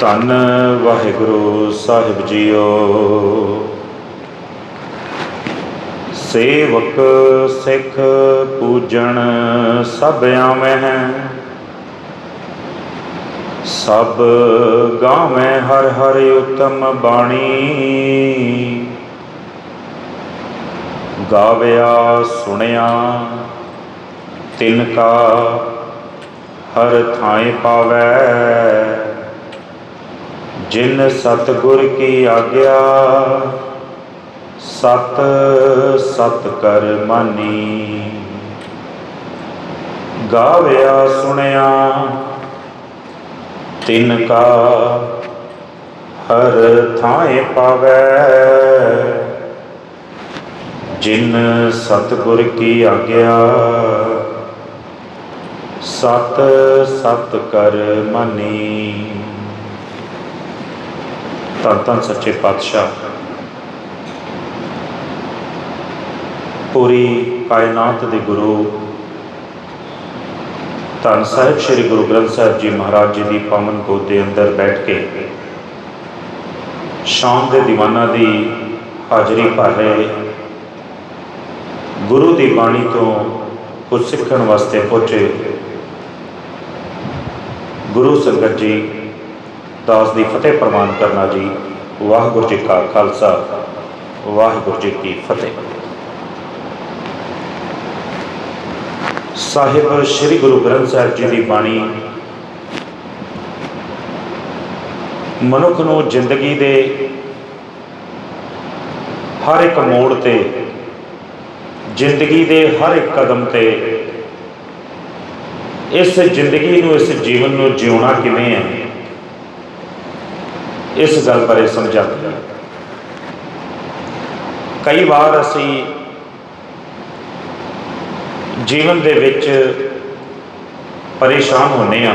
ਧੰਨ ਵਾਹਿਗੁਰੂ ਸਾਹਿਬ ਜੀਓ। ਸੇਵਕ ਸਿੱਖ ਪੂਜਣ ਸਭ ਆਵਹਿ ਸਭ ਗਾਵੇਂ ਹਰ ਹਰ ਉਤਮ ਬਾਣੀ। ਗਾਵਿਆ, ਸੁਣਿਆ ਤਿਨ ਕਾ ਹਰ ਥਾਂ ਪਾਵੈ। ਜਿਨ ਸਤਗੁਰ ਕੀ ਆਗਿਆ, ਸਤ ਸਤ ਕਰ ਮਾਨੀ। ਗਾਵਿਆ ਸੁਣਿਆ, ਤਿਨ ਕਾ ਹਰ ਥਾਂ ਪਾਵੈ। ਜਿਨ ਸਤਗੁਰ ਕੀ ਆਗਿਆ, ਸਤ ਸਤ ਕਰ ਮਾਨੀ। ਧੰਨ ਧੰਨ ਸੱਚੇ ਪਾਤਸ਼ਾਹ। ਪੂਰੀ ਕਾਇਨਾਤ ਦੇ ਗੁਰੂ, ਧੰਨ ਸਾਹਿਬ ਸ੍ਰੀ ਗੁਰੂ ਗ੍ਰੰਥ ਸਾਹਿਬ ਜੀ ਮਹਾਰਾਜ ਜੀ ਦੀ ਪਾਵਨ ਗੋਦ ਦੇ ਅੰਦਰ ਬੈਠ ਕੇ ਸ਼ਾਮ ਦੇ ਦੀਵਾਨਾਂ ਦੀ ਹਾਜ਼ਰੀ ਭਰ ਰਹੇ ਗੁਰੂ ਦੀ ਬਾਣੀ ਤੋਂ ਕੁਝ ਸਿੱਖਣ ਵਾਸਤੇ ਪਹੁੰਚੇ ਗੁਰੂ ਸੰਗਤ ਜੀ। ਦਾਸ ਦੀ ਫਤਿਹ ਪ੍ਰਵਾਨ ਕਰਨਾ ਜੀ। ਵਾਹਿਗੁਰੂ ਜੀ ਕਾ ਖਾਲਸਾ। ਵਾਹਿਗੁਰੂ ਜੀ ਕੀ ਫਤਿਹ। ਸਾਹਿਬ ਸ੍ਰੀ ਗੁਰੂ ਗ੍ਰੰਥ ਸਾਹਿਬ ਜੀ ਦੀ ਬਾਣੀ ਮਨੁੱਖ ਨੂੰ ਜ਼ਿੰਦਗੀ ਦੇ ਹਰ ਇੱਕ ਮੋੜ ਤੇ, ਜ਼ਿੰਦਗੀ ਦੇ ਹਰ ਇੱਕ ਕਦਮ ਤੇ, ਇਸ ਜ਼ਿੰਦਗੀ ਨੂੰ, ਇਸ ਜੀਵਨ ਨੂੰ ਜਿਉਣਾ ਕਿਵੇਂ ਹੈ? ਇਸ ਗੱਲ ਬਾਰੇ ਸਮਝਾਉਂਦਾ ਕਈ ਵਾਰ ਅਸੀਂ ਜੀਵਨ ਦੇ ਵਿੱਚ ਪਰੇਸ਼ਾਨ ਹੁੰਨੇ ਆ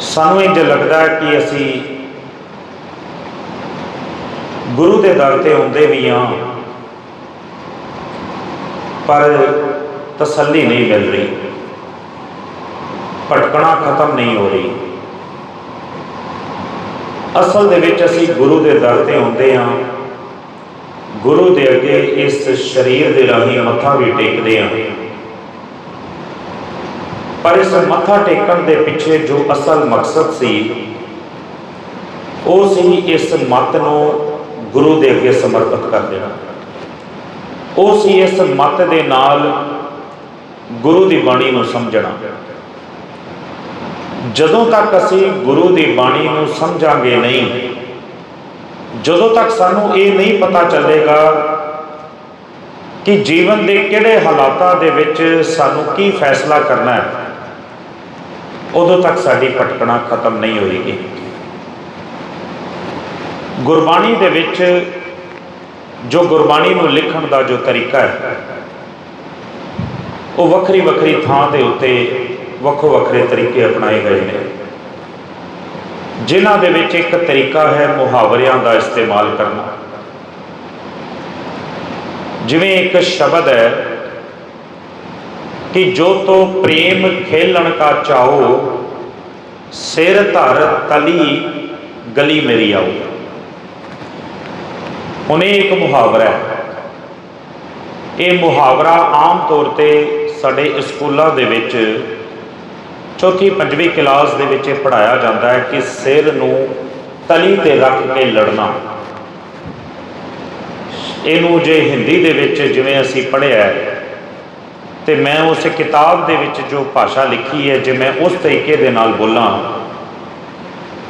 ਸਾਨੂੰ ਇੰਜ ਲੱਗਦਾ ਕਿ ਅਸੀਂ ਗੁਰੂ ਦੇ ਦਰ ਤੇ ਹੁੰਦੇ ਵੀ ਆ ਪਰ ਤਸੱਲੀ ਨਹੀਂ ਮਿਲ ਰਹੀ। ਭਟਕਣਾ ਖਤਮ ਨਹੀਂ ਹੋ ਰਹੀ। ਅਸਲ ਦੇ ਵਿੱਚ ਅਸੀਂ ਗੁਰੂ ਦੇ ਦਰ ਤੇ ਹੁੰਦੇ ਹਾਂ। ਗੁਰੂ ਦੇ ਅੱਗੇ ਇਸ ਸਰੀਰ ਦੇ ਰਾਹੀਂ ਮੱਥਾ ਵੀ ਟੇਕਦੇ ਹਾਂ। ਪਰ ਇਸ ਮੱਥਾ ਟੇਕਣ ਦੇ ਪਿੱਛੇ ਜੋ ਅਸਲ ਮਕਸਦ ਸੀ, ਉਹ ਸੀ ਇਸ ਮੱਤ ਨੂੰ ਗੁਰੂ ਦੇ ਅੱਗੇ ਸਮਰਪਿਤ ਕਰ ਦੇਣਾ। ਉਹ ਸੀ ਇਸ ਮੱਤ ਦੇ ਨਾਲ ਗੁਰੂ ਦੀ ਬਾਣੀ ਨੂੰ ਸਮਝਣਾ। ਜਦੋਂ ਤੱਕ ਅਸੀਂ ਗੁਰੂ ਦੀ ਬਾਣੀ ਨੂੰ ਸਮਝਾਂਗੇ ਨਹੀਂ, ਜਦੋਂ ਤੱਕ ਸਾਨੂੰ ਇਹ ਨਹੀਂ ਪਤਾ ਚੱਲੇਗਾ ਕਿ ਜੀਵਨ ਦੇ ਕਿਹੜੇ ਹਾਲਾਤਾਂ ਦੇ ਵਿੱਚ ਸਾਨੂੰ ਕੀ ਫੈਸਲਾ ਕਰਨਾ ਹੈ, ਉਦੋਂ ਤੱਕ ਸਾਡੀ ਭਟਕਣਾ ਖਤਮ ਨਹੀਂ ਹੋਏਗੀ। ਗੁਰਬਾਣੀ ਦੇ ਵਿੱਚ ਜੋ ਗੁਰਬਾਣੀ ਨੂੰ ਲਿਖਣ ਦਾ ਜੋ ਤਰੀਕਾ ਹੈ, ਉਹ ਵੱਖਰੀ ਵੱਖਰੀ ਥਾਂ ਦੇ ਉੱਤੇ ਵੱਖੋ ਵੱਖਰੇ ਤਰੀਕੇ ਅਪਣਾਏ ਗਏ ਨੇ। ਜਿਨ੍ਹਾਂ ਦੇ ਵਿੱਚ ਇੱਕ ਤਰੀਕਾ ਹੈ ਮੁਹਾਵਰਿਆਂ ਦਾ ਇਸਤੇਮਾਲ ਕਰਨਾ। ਜਿਵੇਂ ਇੱਕ ਸ਼ਬਦ ਹੈ ਕਿ ਜੋ ਤੋ ਪ੍ਰੇਮ ਖੇਲਣ ਕਾ ਚਾਹੋ, ਸਿਰ ਧਰ ਤਲੀ ਗਲੀ ਮੇਰੀ ਆਓ। ਹੁਣ ਇੱਕ ਮੁਹਾਵਰਾ ਹੈ। ਇਹ ਮੁਹਾਵਰਾ ਆਮ ਤੌਰ ਤੇ ਸਾਡੇ ਸਕੂਲਾਂ ਦੇ ਵਿੱਚ ਚੌਥੀ ਪੰਜਵੀਂ ਕਲਾਸ ਦੇ ਵਿੱਚ ਇਹ ਪੜਾਇਆ ਜਾਂਦਾ ਹੈ ਕਿ ਸਿਰ ਨੂੰ ਤਲੀ ਤੇ ਰੱਖ ਕੇ ਲੜਨਾ। ਇਹਨੂੰ ਜੇ ਹਿੰਦੀ ਦੇ ਵਿੱਚ ਜਿਵੇਂ ਅਸੀਂ ਪੜ੍ਹਿਆ ਤੇ ਮੈਂ ਉਸ ਕਿਤਾਬ ਦੇ ਵਿੱਚ ਜੋ ਭਾਸ਼ਾ ਲਿਖੀ ਹੈ, ਜੇ ਮੈਂ ਉਸ ਤਰੀਕੇ ਦੇ ਨਾਲ ਬੋਲਾਂ,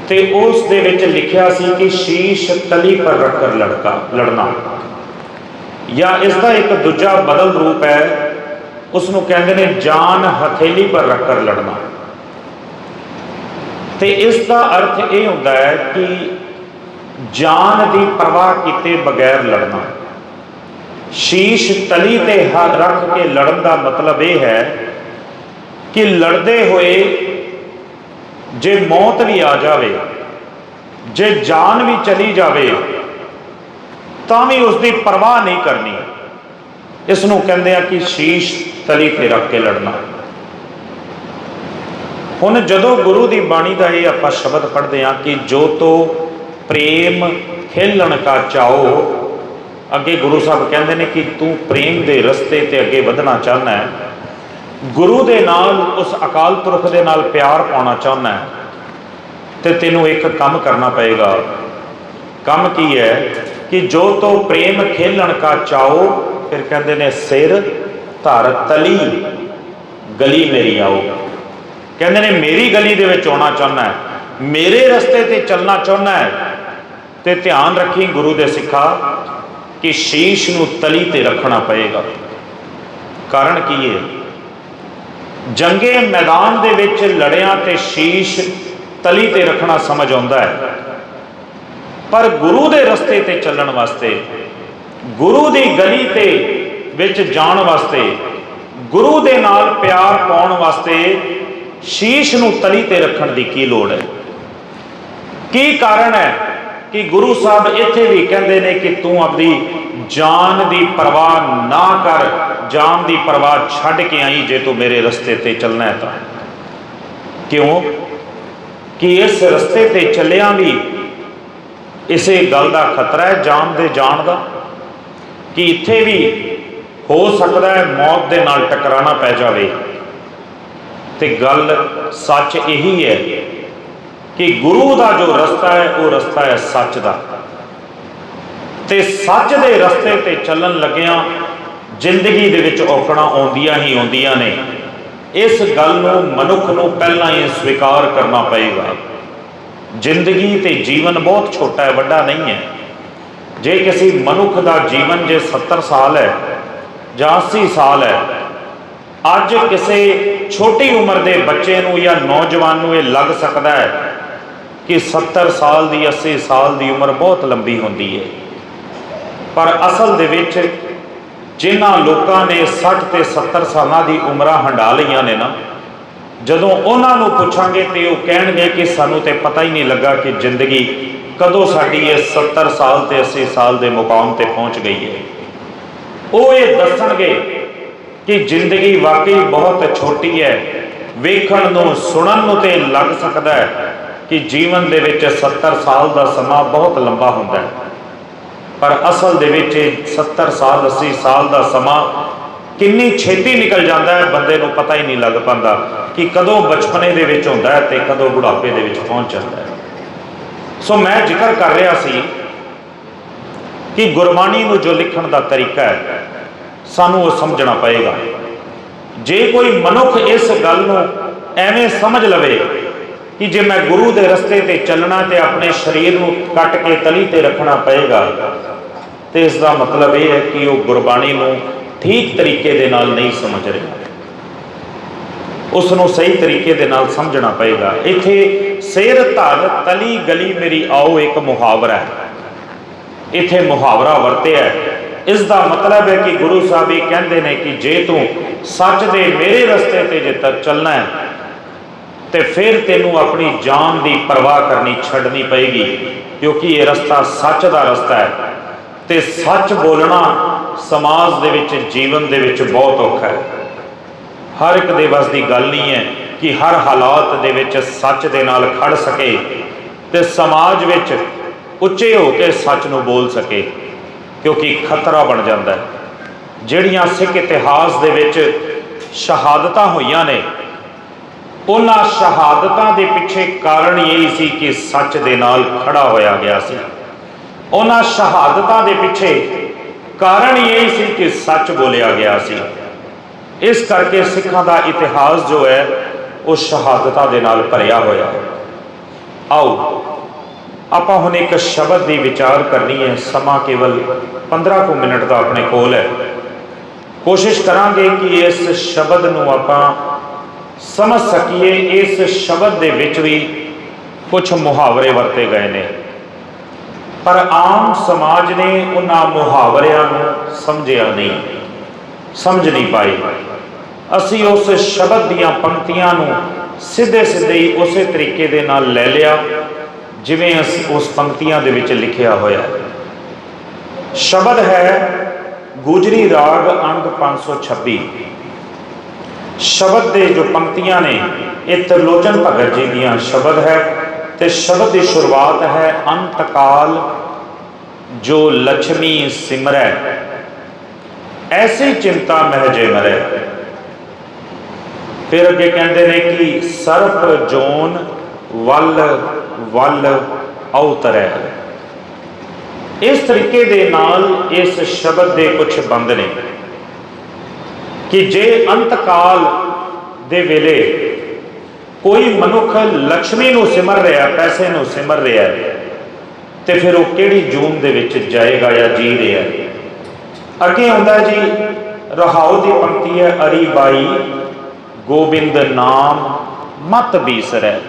ਤੇ ਉਸ ਦੇ ਵਿੱਚ ਲਿਖਿਆ ਸੀ ਕਿ ਸ਼ੀਸ਼ ਤਲੀ ਪਰ ਰੱਖ ਕਰ ਲੜਕਾ, ਲੜਨਾ। ਜਾਂ ਇਸ ਦਾ ਇੱਕ ਦੂਜਾ ਬਦਲ ਰੂਪ ਹੈ ਉਸ ਨੂੰ ਕਹਿੰਦੇ ਨੇ ਜਾਨ ਹਥੇਲੀ ਪਰ ਰੱਖ ਕਰ ਲੜਨਾ। ਤੇ ਇਸ ਦਾ ਅਰਥ ਇਹ ਹੁੰਦਾ ਹੈ ਕਿ ਜਾਨ ਦੀ ਪਰਵਾਹ ਕੀਤੇ ਬਗੈਰ ਲੜਨਾ। ਸ਼ੀਸ਼ ਤਲੀ ਤੇ ਹੱਥ ਰੱਖ ਕੇ ਲੜਨ ਦਾ ਮਤਲਬ ਇਹ ਹੈ ਕਿ ਲੜਦੇ ਹੋਏ ਜੇ ਮੌਤ ਵੀ ਆ ਜਾਵੇ, ਜੇ ਜਾਨ ਵੀ ਚਲੀ ਜਾਵੇ, ਤਾਂ ਵੀ ਉਸ ਦੀ ਪਰਵਾਹ ਨਹੀਂ ਕਰਨੀ। ਇਸ ਨੂੰ ਕਹਿੰਦੇ ਆ ਕਿ ਸ਼ੀਸ਼ ਤਲੀ ਤੇ ਰੱਖ ਕੇ ਲੜਨਾ। ਹੁਣ ਜਦੋਂ ਗੁਰੂ ਦੀ ਬਾਣੀ ਦਾ ਇਹ ਆਪਾਂ ਸ਼ਬਦ ਪੜ੍ਹਦੇ ਹਾਂ ਕਿ ਜੋ ਤੋ ਪ੍ਰੇਮ ਖੇਲਣ ਕਾ ਚਾਓ ਅੱਗੇ ਗੁਰੂ ਸਾਹਿਬ ਕਹਿੰਦੇ ਨੇ ਕਿ ਤੂੰ ਪ੍ਰੇਮ ਦੇ ਰਸਤੇ ਤੇ ਅੱਗੇ ਵਧਣਾ ਚਾਹੁੰਦਾ ਹੈ। ਗੁਰੂ ਦੇ ਨਾਲ ਉਸ ਅਕਾਲ ਪੁਰਖ ਦੇ ਨਾਲ ਪਿਆਰ ਪਾਉਣਾ ਚਾਹੁੰਦਾ ਹੈ ਤੇ ਤੈਨੂੰ ਇੱਕ ਕੰਮ ਕਰਨਾ ਪਏਗਾ। ਕੰਮ ਕੀ ਹੈ ਕਿ ਜੋ ਤੋ ਪ੍ਰੇਮ ਖੇਲਣ ਕਾ ਚਾਓ ਫਿਰ ਕਹਿੰਦੇ ਨੇ ਸਿਰ ਧਰ ਤਲੀ, ਗਲੀ ਮੇਰੀ ਆਓ। ਕਹਿੰਦੇ ਨੇ, ਮੇਰੀ ਗਲੀ ਦੇ ਵਿੱਚ ਆਉਣਾ ਚਾਹੁੰਦਾ ਹੈ, ਮੇਰੇ ਰਸਤੇ ਤੇ ਚੱਲਣਾ ਚਾਹੁੰਦਾ ਹੈ, ਤੇ ਧਿਆਨ ਰੱਖੀ ਗੁਰੂ ਦੇ ਸਿੱਖਾ ਕਿ ਸ਼ੀਸ਼ ਨੂੰ ਤਲੀ ਤੇ ਰੱਖਣਾ ਪਏਗਾ। ਕਾਰਨ ਕੀ ਹੈ? ਜੰਗੇ ਮੈਦਾਨ ਦੇ ਵਿੱਚ ਲੜਿਆਂ ਤੇ ਸ਼ੀਸ਼ ਤਲੀ ਤੇ ਰੱਖਣਾ ਸਮਝ ਆਉਂਦਾ ਹੈ। ਪਰ ਗੁਰੂ ਦੇ ਰਸਤੇ ਤੇ ਚੱਲਣ ਵਾਸਤੇ, ਗੁਰੂ ਦੀ ਗਲੀ ਤੇ ਵਿੱਚ ਜਾਣ ਵਾਸਤੇ, ਗੁਰੂ ਦੇ ਨਾਲ ਪਿਆਰ ਪਾਉਣ ਵਾਸਤੇ ਸ਼ੀਸ਼ ਨੂੰ ਤਲੀ ਤੇ ਰੱਖਣ ਦੀ ਕੀ ਲੋੜ ਹੈ? ਕੀ ਕਾਰਨ ਹੈ ਕਿ ਗੁਰੂ ਸਾਹਿਬ ਇੱਥੇ ਵੀ ਕਹਿੰਦੇ ਨੇ ਕਿ ਤੂੰ ਆਪਣੀ ਜਾਨ ਦੀ ਪਰਵਾਹ ਨਾ ਕਰ, ਜਾਨ ਦੀ ਪਰਵਾਹ ਛੱਡ ਕੇ ਆਈ ਜੇ ਤੂੰ ਮੇਰੇ ਰਸਤੇ ਤੇ ਚੱਲਣਾ ਹੈ ਤਾਂ? ਕਿਉਂ? ਕਿ ਇਸ ਰਸਤੇ ਤੇ ਚੱਲਿਆਂ ਵੀ ਇਸੇ ਗੱਲ ਦਾ ਖਤਰਾ ਹੈ, ਜਾਨ ਦੇ ਜਾਣ ਦਾ? ਕਿ ਇੱਥੇ ਵੀ ਹੋ ਸਕਦਾ ਹੈ ਮੌਤ ਦੇ ਨਾਲ ਟਕਰਾਣਾ ਪੈ ਜਾਵੇ? ਤੇ ਗੱਲ ਸੱਚ ਇਹੀ ਹੈ ਕਿ ਗੁਰੂ ਦਾ ਜੋ ਰਸਤਾ ਹੈ, ਉਹ ਰਸਤਾ ਹੈ ਸੱਚ ਦਾ। ਤੇ ਸੱਚ ਦੇ ਰਸਤੇ ਤੇ ਚੱਲਣ ਲੱਗਿਆਂ ਜ਼ਿੰਦਗੀ ਦੇ ਵਿੱਚ ਔਕੜਾਂ ਆਉਂਦੀਆਂ ਹੀ ਆਉਂਦੀਆਂ ਨੇ। ਇਸ ਗੱਲ ਨੂੰ ਮਨੁੱਖ ਨੂੰ ਪਹਿਲਾਂ ਹੀ ਸਵੀਕਾਰ ਕਰਨਾ ਪਏਗਾ। ਜ਼ਿੰਦਗੀ ਤੇ ਜੀਵਨ ਬਹੁਤ ਛੋਟਾ ਹੈ, ਵੱਡਾ ਨਹੀਂ ਹੈ। ਜੇ ਕਿਸੇ ਮਨੁੱਖ ਦਾ ਜੀਵਨ ਜੇ 70 ਸਾਲ ਹੈ ਜਾਂ 80 ਸਾਲ ਹੈ, ਅੱਜ ਕਿਸੇ ਛੋਟੀ ਉਮਰ ਦੇ ਬੱਚੇ ਨੂੰ ਜਾਂ ਨੌਜਵਾਨ ਨੂੰ ਇਹ ਲੱਗ ਸਕਦਾ ਹੈ ਕਿ 70 ਸਾਲ ਦੀ 80 ਸਾਲ ਦੀ ਉਮਰ ਬਹੁਤ ਲੰਬੀ ਹੁੰਦੀ ਹੈ। ਪਰ ਅਸਲ ਦੇ ਵਿੱਚ ਜਿਨ੍ਹਾਂ ਲੋਕਾਂ ਨੇ 60 ਤੇ 70 ਸਾਲਾਂ ਦੀ ਉਮਰਾਂ ਹੰਡਾ ਲਈਆਂ ਨੇ ਨਾ, ਜਦੋਂ ਉਹਨਾਂ ਨੂੰ ਪੁੱਛਾਂਗੇ ਤੇ ਉਹ ਕਹਿਣਗੇ ਕਿ ਸਾਨੂੰ ਤੇ ਪਤਾ ਹੀ ਨਹੀਂ ਲੱਗਾ ਕਿ ਜ਼ਿੰਦਗੀ ਕਦੋਂ ਸਾਡੀ ਇਹ 70 ਸਾਲ ਤੇ 80 ਸਾਲ ਦੇ ਮੁਕਾਮ ਤੇ ਪਹੁੰਚ ਗਈ ਹੈ। ਉਹ ਇਹ ਦੱਸਣਗੇ ਕਿ ਜ਼ਿੰਦਗੀ ਵਾਕਈ ਬਹੁਤ ਛੋਟੀ ਹੈ। ਵੇਖਣ ਨੂੰ, ਸੁਣਨ ਨੂੰ ਤੇ ਲੱਗ ਸਕਦਾ ਹੈ ਕਿ ਜੀਵਨ ਦੇ ਵਿੱਚ 70 ਸਾਲ ਦਾ ਸਮਾਂ ਬਹੁਤ ਲੰਬਾ ਹੁੰਦਾ ਹੈ। ਪਰ ਅਸਲ ਦੇ ਵਿੱਚ ਇਹ 70 ਸਾਲ 80 ਸਾਲ ਦਾ ਸਮਾਂ ਕਿੰਨੀ ਛੇਤੀ ਨਿਕਲ ਜਾਂਦਾ ਹੈ, ਬੰਦੇ ਨੂੰ ਪਤਾ ਹੀ ਨਹੀਂ ਲੱਗ ਪਾਉਂਦਾ ਕਿ ਕਦੋਂ ਬਚਪਨੇ ਦੇ ਵਿੱਚ ਹੁੰਦਾ ਹੈ ਤੇ ਕਦੋਂ ਬੁਢਾਪੇ ਦੇ ਵਿੱਚ ਪਹੁੰਚ ਜਾਂਦਾ ਹੈ। ਸੋ ਮੈਂ ਜ਼ਿਕਰ ਕਰ ਰਿਹਾ ਸੀ ਕਿ ਗੁਰਬਾਣੀ ਨੂੰ ਜੋ ਲਿਖਣ ਦਾ ਤਰੀਕਾ ਹੈ ਸਾਨੂੰ ਉਹ ਸਮਝਣਾ ਪਏਗਾ। ਜੇ ਕੋਈ ਮਨੁੱਖ ਇਸ ਗੱਲ ਨੂੰ ਐਵੇਂ ਸਮਝ ਲਵੇ ਕਿ ਜੇ ਮੈਂ ਗੁਰੂ ਦੇ ਰਸਤੇ ਤੇ ਚੱਲਣਾ ਤੇ ਆਪਣੇ ਸਰੀਰ ਨੂੰ ਕੱਟ ਕੇ ਤਲੀ ਤੇ ਰੱਖਣਾ ਪਏਗਾ, ਤੇ ਇਸ ਦਾ ਮਤਲਬ ਇਹ ਹੈ ਕਿ ਉਹ ਗੁਰਬਾਣੀ ਨੂੰ ਠੀਕ ਤਰੀਕੇ ਦੇ ਨਾਲ ਨਹੀਂ ਸਮਝ ਰਿਹਾ। ਉਸ ਨੂੰ ਸਹੀ ਤਰੀਕੇ ਦੇ ਨਾਲ ਸਮਝਣਾ ਪਏਗਾ। ਇੱਥੇ ਸਿਰ ਧਰ ਤਲੀ, ਗਲੀ ਮੇਰੀ ਆਓ ਇੱਕ ਮੁਹਾਵਰਾ ਹੈ। ਇੱਥੇ ਮੁਹਾਵਰਾ ਵਰਤਿਆ ਹੈ। ਇਸ ਦਾ ਮਤਲਬ ਹੈ ਕਿ ਗੁਰੂ ਸਾਹਿਬ ਇਹ ਕਹਿੰਦੇ ਨੇ ਕਿ ਜੇ ਤੂੰ ਸੱਚ ਦੇ ਮੇਰੇ ਰਸਤੇ ਤੇ ਜੇ ਤੱਕ ਚੱਲਣਾ ਹੈ, ਤੇ ਫਿਰ ਤੈਨੂੰ ਆਪਣੀ ਜਾਨ ਦੀ ਪਰਵਾਹ ਕਰਨੀ, ਛੱਡਣੀ ਪਏਗੀ, ਕਿਉਂਕਿ ਇਹ ਰਸਤਾ ਸੱਚ ਦਾ ਰਸਤਾ ਹੈ। ਤੇ ਸੱਚ ਬੋਲਣਾ ਸਮਾਜ ਦੇ ਵਿੱਚ, ਜੀਵਨ ਦੇ ਵਿੱਚ ਬਹੁਤ ਔਖਾ ਹੈ। ਹਰ ਇੱਕ ਦੇ ਵੱਸ ਦੀ ਗੱਲ ਨਹੀਂ ਹੈ ਕਿ ਹਰ ਹਾਲਾਤ ਦੇ ਵਿੱਚ ਸੱਚ ਦੇ ਨਾਲ ਖੜ ਸਕੇ ਤੇ ਸਮਾਜ ਵਿੱਚ ਉੱਚੇ ਹੋ ਕੇ ਸੱਚ ਨੂੰ ਬੋਲ ਸਕੇ। ਕਿਉਂਕਿ ਖਤਰਾ ਬਣ ਜਾਂਦਾ ਹੈ। ਜਿਹੜੀਆਂ ਸਿੱਖ ਇਤਿਹਾਸ ਦੇ ਵਿੱਚ ਸ਼ਹਾਦਤਾਂ ਹੋਈਆਂ ਨੇ, ਉਹਨਾਂ ਸ਼ਹਾਦਤਾਂ ਦੇ ਪਿੱਛੇ ਕਾਰਨ ਇਹ ਸੀ ਕਿ ਸੱਚ ਦੇ ਨਾਲ ਖੜਾ ਹੋਇਆ ਗਿਆ ਸੀ। ਉਹਨਾਂ ਸ਼ਹਾਦਤਾਂ ਦੇ ਪਿੱਛੇ ਕਾਰਨ ਇਹ ਸੀ ਕਿ ਸੱਚ ਬੋਲਿਆ ਗਿਆ ਸੀ। ਇਸ ਕਰਕੇ ਸਿੱਖਾਂ ਦਾ ਇਤਿਹਾਸ ਜੋ ਹੈ, ਉਹ ਸ਼ਹਾਦਤਾਂ ਦੇ ਨਾਲ ਭਰਿਆ ਹੋਇਆ ਆਓ ਆਪਾਂ ਹੁਣ ਇੱਕ ਸ਼ਬਦ ਦੀ ਵਿਚਾਰ ਕਰਨੀ ਹੈ, ਸਮਾਂ ਕੇਵਲ 15 ਕੁ ਮਿੰਟ ਦਾ ਆਪਣੇ ਕੋਲ ਹੈ। ਕੋਸ਼ਿਸ਼ ਕਰਾਂਗੇ ਕਿ ਇਸ ਸ਼ਬਦ ਨੂੰ ਆਪਾਂ ਸਮਝ ਸਕੀਏ, ਇਸ ਸ਼ਬਦ ਦੇ ਵਿੱਚ ਵੀ ਕੁਝ ਮੁਹਾਵਰੇ ਵਰਤੇ ਗਏ ਨੇ। ਪਰ ਆਮ ਸਮਾਜ ਨੇ ਉਹਨਾਂ ਮੁਹਾਵਰਿਆਂ ਨੂੰ ਸਮਝਿਆ ਨਹੀਂ, ਸਮਝ ਨਹੀਂ ਪਾਏ। ਅਸੀਂ ਉਸ ਸ਼ਬਦ ਦੀਆਂ ਪੰਕਤੀਆਂ ਨੂੰ ਸਿੱਧੇ ਸਿੱਧੇ ਹੀ ਉਸੇ ਤਰੀਕੇ ਦੇ ਨਾਲ ਲੈ ਲਿਆ। ਜਿਵੇਂ ਅਸੀਂ ਉਸ ਪੰਕਤੀਆਂ ਦੇ ਵਿੱਚ ਲਿਖਿਆ ਹੋਇਆ। ਸ਼ਬਦ ਹੈ ਗੁਜਰੀ ਰਾਗ ਅੰਗ 526 ਸ਼ਬਦ ਦੇ ਜੋ ਪੰਕਤੀਆਂ ਨੇ, ਇਹ ਤਰਲੋਚਨ ਭਗਤ ਜੀ ਦੀਆਂ ਸ਼ਬਦ ਹੈ ਤੇ ਸ਼ਬਦ ਦੀ ਸ਼ੁਰੂਆਤ ਹੈ ਅੰਤ ਕਾਲ ਜੋ ਲక్ష్ਮੀ ਸਿਮਰੈ। ਐਸੀ ਚਿੰਤਾ ਮਹਿਜੇ ਮਰੈ। ਫਿਰ ਅੱਗੇ ਕਹਿੰਦੇ ਨੇ ਕਿ ਸਰਪ ਜੋਨ ਵੱਲ ਵੱਲ ਅਉਤਰੈ ਇਸ ਤਰੀਕੇ ਦੇ ਨਾਲ ਇਸ ਸ਼ਬਦ ਦੇ ਕੁਝ ਬੰਦ ਨੇ ਕਿ ਜੇ ਅੰਤ ਦੇ ਵੇਲੇ ਕੋਈ ਮਨੁੱਖ ਲక్ష్ਮੀ ਨੂੰ ਸਿਮਰ ਰਿਹਾ, ਪੈਸੇ ਨੂੰ ਸਿਮਰ ਰਿਹਾ, ਤੇ ਫਿਰ ਉਹ ਕਿਹੜੀ ਜੂਨ ਦੇ ਵਿੱਚ ਜਾਏਗਾ ਜਾਂ ਜੀ ਰਿਹਾ? ਅੱਗੇ ਆਉਂਦਾ ਜੀ, ਰਹਾਉ ਦੀ ਪੰਕਤੀ ਹੈ ਅਰੀ ਬਾਈ ਗੋਬਿੰਦ ਨਾਮ ਮਤ ਬੀਸਰੈ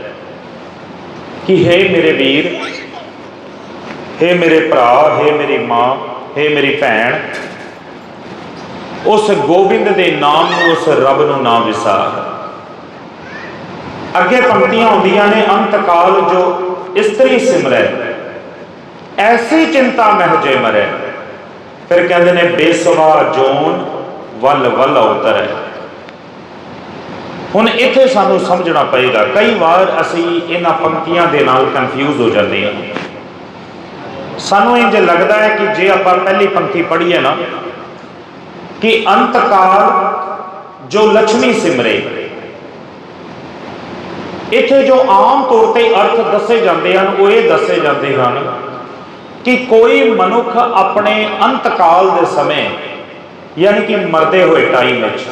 ਕਿ ਹੈ ਮੇਰੇ ਵੀਰ, ਹੈ ਮੇਰੇ ਭਰਾ, ਹੈ ਮੇਰੀ ਮਾਂ, ਹੈ ਮੇਰੀ ਭੈਣ, ਉਸ ਗੋਬਿੰਦ ਦੇ ਨਾਮ ਨੂੰ ਉਸ ਰੱਬ ਨੂੰ ਨਾ ਵਿਸਾਰ। ਅੱਗੇ ਪੰਕਤੀਆਂ ਆਉਂਦੀਆਂ ਨੇ ਅੰਤਕਾਲ ਜੋ ਇਸਤਰੀ ਸਿਮਰੈ। ਐਸੀ ਚਿੰਤਾ ਮਹਿਜੇ ਮਰੈ। ਫਿਰ ਕਹਿੰਦੇ ਨੇ ਬੇਸਵਾ ਜੋਨ ਵੱਲ ਵੱਲ ਉਤਰੈ। ਹੁਣ ਇੱਥੇ ਸਾਨੂੰ ਸਮਝਣਾ ਪਏਗਾ, ਕਈ ਵਾਰ ਅਸੀਂ ਇਹਨਾਂ ਪੰਕਤੀਆਂ ਦੇ ਨਾਲ ਕਨਫਿਊਜ਼ ਹੋ ਜਾਂਦੇ ਹਾਂ। ਸਾਨੂੰ ਇੰਜ ਲੱਗਦਾ ਹੈ ਕਿ ਜੇ ਆਪਾਂ ਪਹਿਲੀ ਪੰਕਤੀ ਪੜ੍ਹੀਏ ਨਾ, ਕਿ ਅੰਤਕਾਲ ਜੋ ਲక్ష్ਮੀ ਸਿਮਰੇ, ਇੱਥੇ ਜੋ ਆਮ ਤੌਰ ਤੇ ਅਰਥ ਦੱਸੇ ਜਾਂਦੇ ਹਨ, ਉਹ ਇਹ ਦੱਸੇ ਜਾਂਦੇ ਹਨ ਕਿ ਕੋਈ ਮਨੁੱਖ ਆਪਣੇ ਅੰਤਕਾਲ ਦੇ ਸਮੇਂ, ਯਾਨੀ ਕਿ ਮਰਦੇ ਹੋਏ ਟਾਈਮ ਵਿੱਚ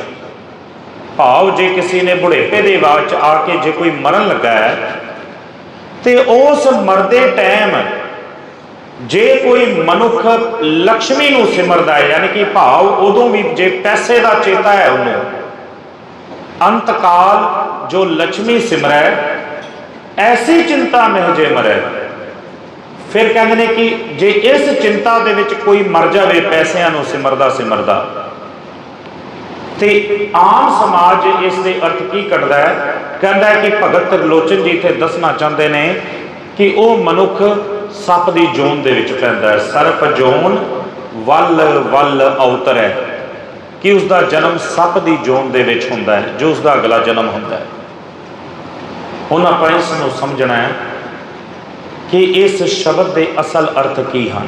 ਭਾਵ ਜੇ ਕਿਸੇ ਨੇ ਬੁਢੇਪੇ ਦੇ ਬਾਅਦ ਆ ਕੇ ਜੇ ਕੋਈ ਮਰਨ ਲੱਗਾ ਹੈ, ਤੇ ਉਸ ਮਰਦੇ ਟਾਈਮ ਜੇ ਕੋਈ ਮਨੁੱਖ ਲక్ష్ਮੀ ਨੂੰ ਸਿਮਰਦਾ ਹੈ, ਯਾਨੀ ਕਿ ਭਾਵ ਉਦੋਂ ਵੀ ਜੇ ਪੈਸੇ ਦਾ ਚੇਤਾ ਹੈ ਉਹਨੂੰ, ਅੰਤਕਾਲ ਜੋ ਲక్ష్ਮੀ ਸਿਮਰੈ, ਐਸੀ ਚਿੰਤਾ ਮਹਿ ਜੇ ਮਰੈ। ਫਿਰ ਕਹਿੰਦੇ ਨੇ ਕਿ ਜੇ ਇਸ ਚਿੰਤਾ ਦੇ ਵਿੱਚ ਕੋਈ ਮਰ ਜਾਵੇ, ਪੈਸਿਆਂ ਨੂੰ ਸਿਮਰਦਾ ਸਿਮਰਦਾ। ਤੇ ਆਮ ਸਮਾਜ ਇਸ ਦੇ ਅਰਥ ਕੀ ਕੱਢਦਾ ਹੈ? ਕਹਿੰਦਾ ਕਿ ਭਗਤ ਤਰਲੋਚਨ ਜੀ ਇੱਥੇ ਦੱਸਣਾ ਚਾਹੁੰਦੇ ਨੇ ਕਿ ਉਹ ਮਨੁੱਖ ਸੱਪ ਦੀ ਜੋਨ ਦੇ ਵਿੱਚ ਪੈਂਦਾ ਹੈ। ਸਰਪ ਜੋਨ ਵੱਲ ਵੱਲ ਅਵਤਰੈ। ਕਿ ਉਸ ਦਾ ਜਨਮ ਸੱਪ ਦੀ ਜੋਨ ਦੇ ਵਿੱਚ ਹੁੰਦਾ ਹੈ, ਜੋ ਉਸ ਦਾ ਅਗਲਾ ਜਨਮ ਹੁੰਦਾ ਹੈ। ਹੁਣ ਆਪਾਂ ਇਸ ਨੂੰ ਸਮਝਣਾ ਹੈ ਕਿ ਇਸ ਸ਼ਬਦ ਦੇ ਅਸਲ ਅਰਥ ਕੀ ਹਨ?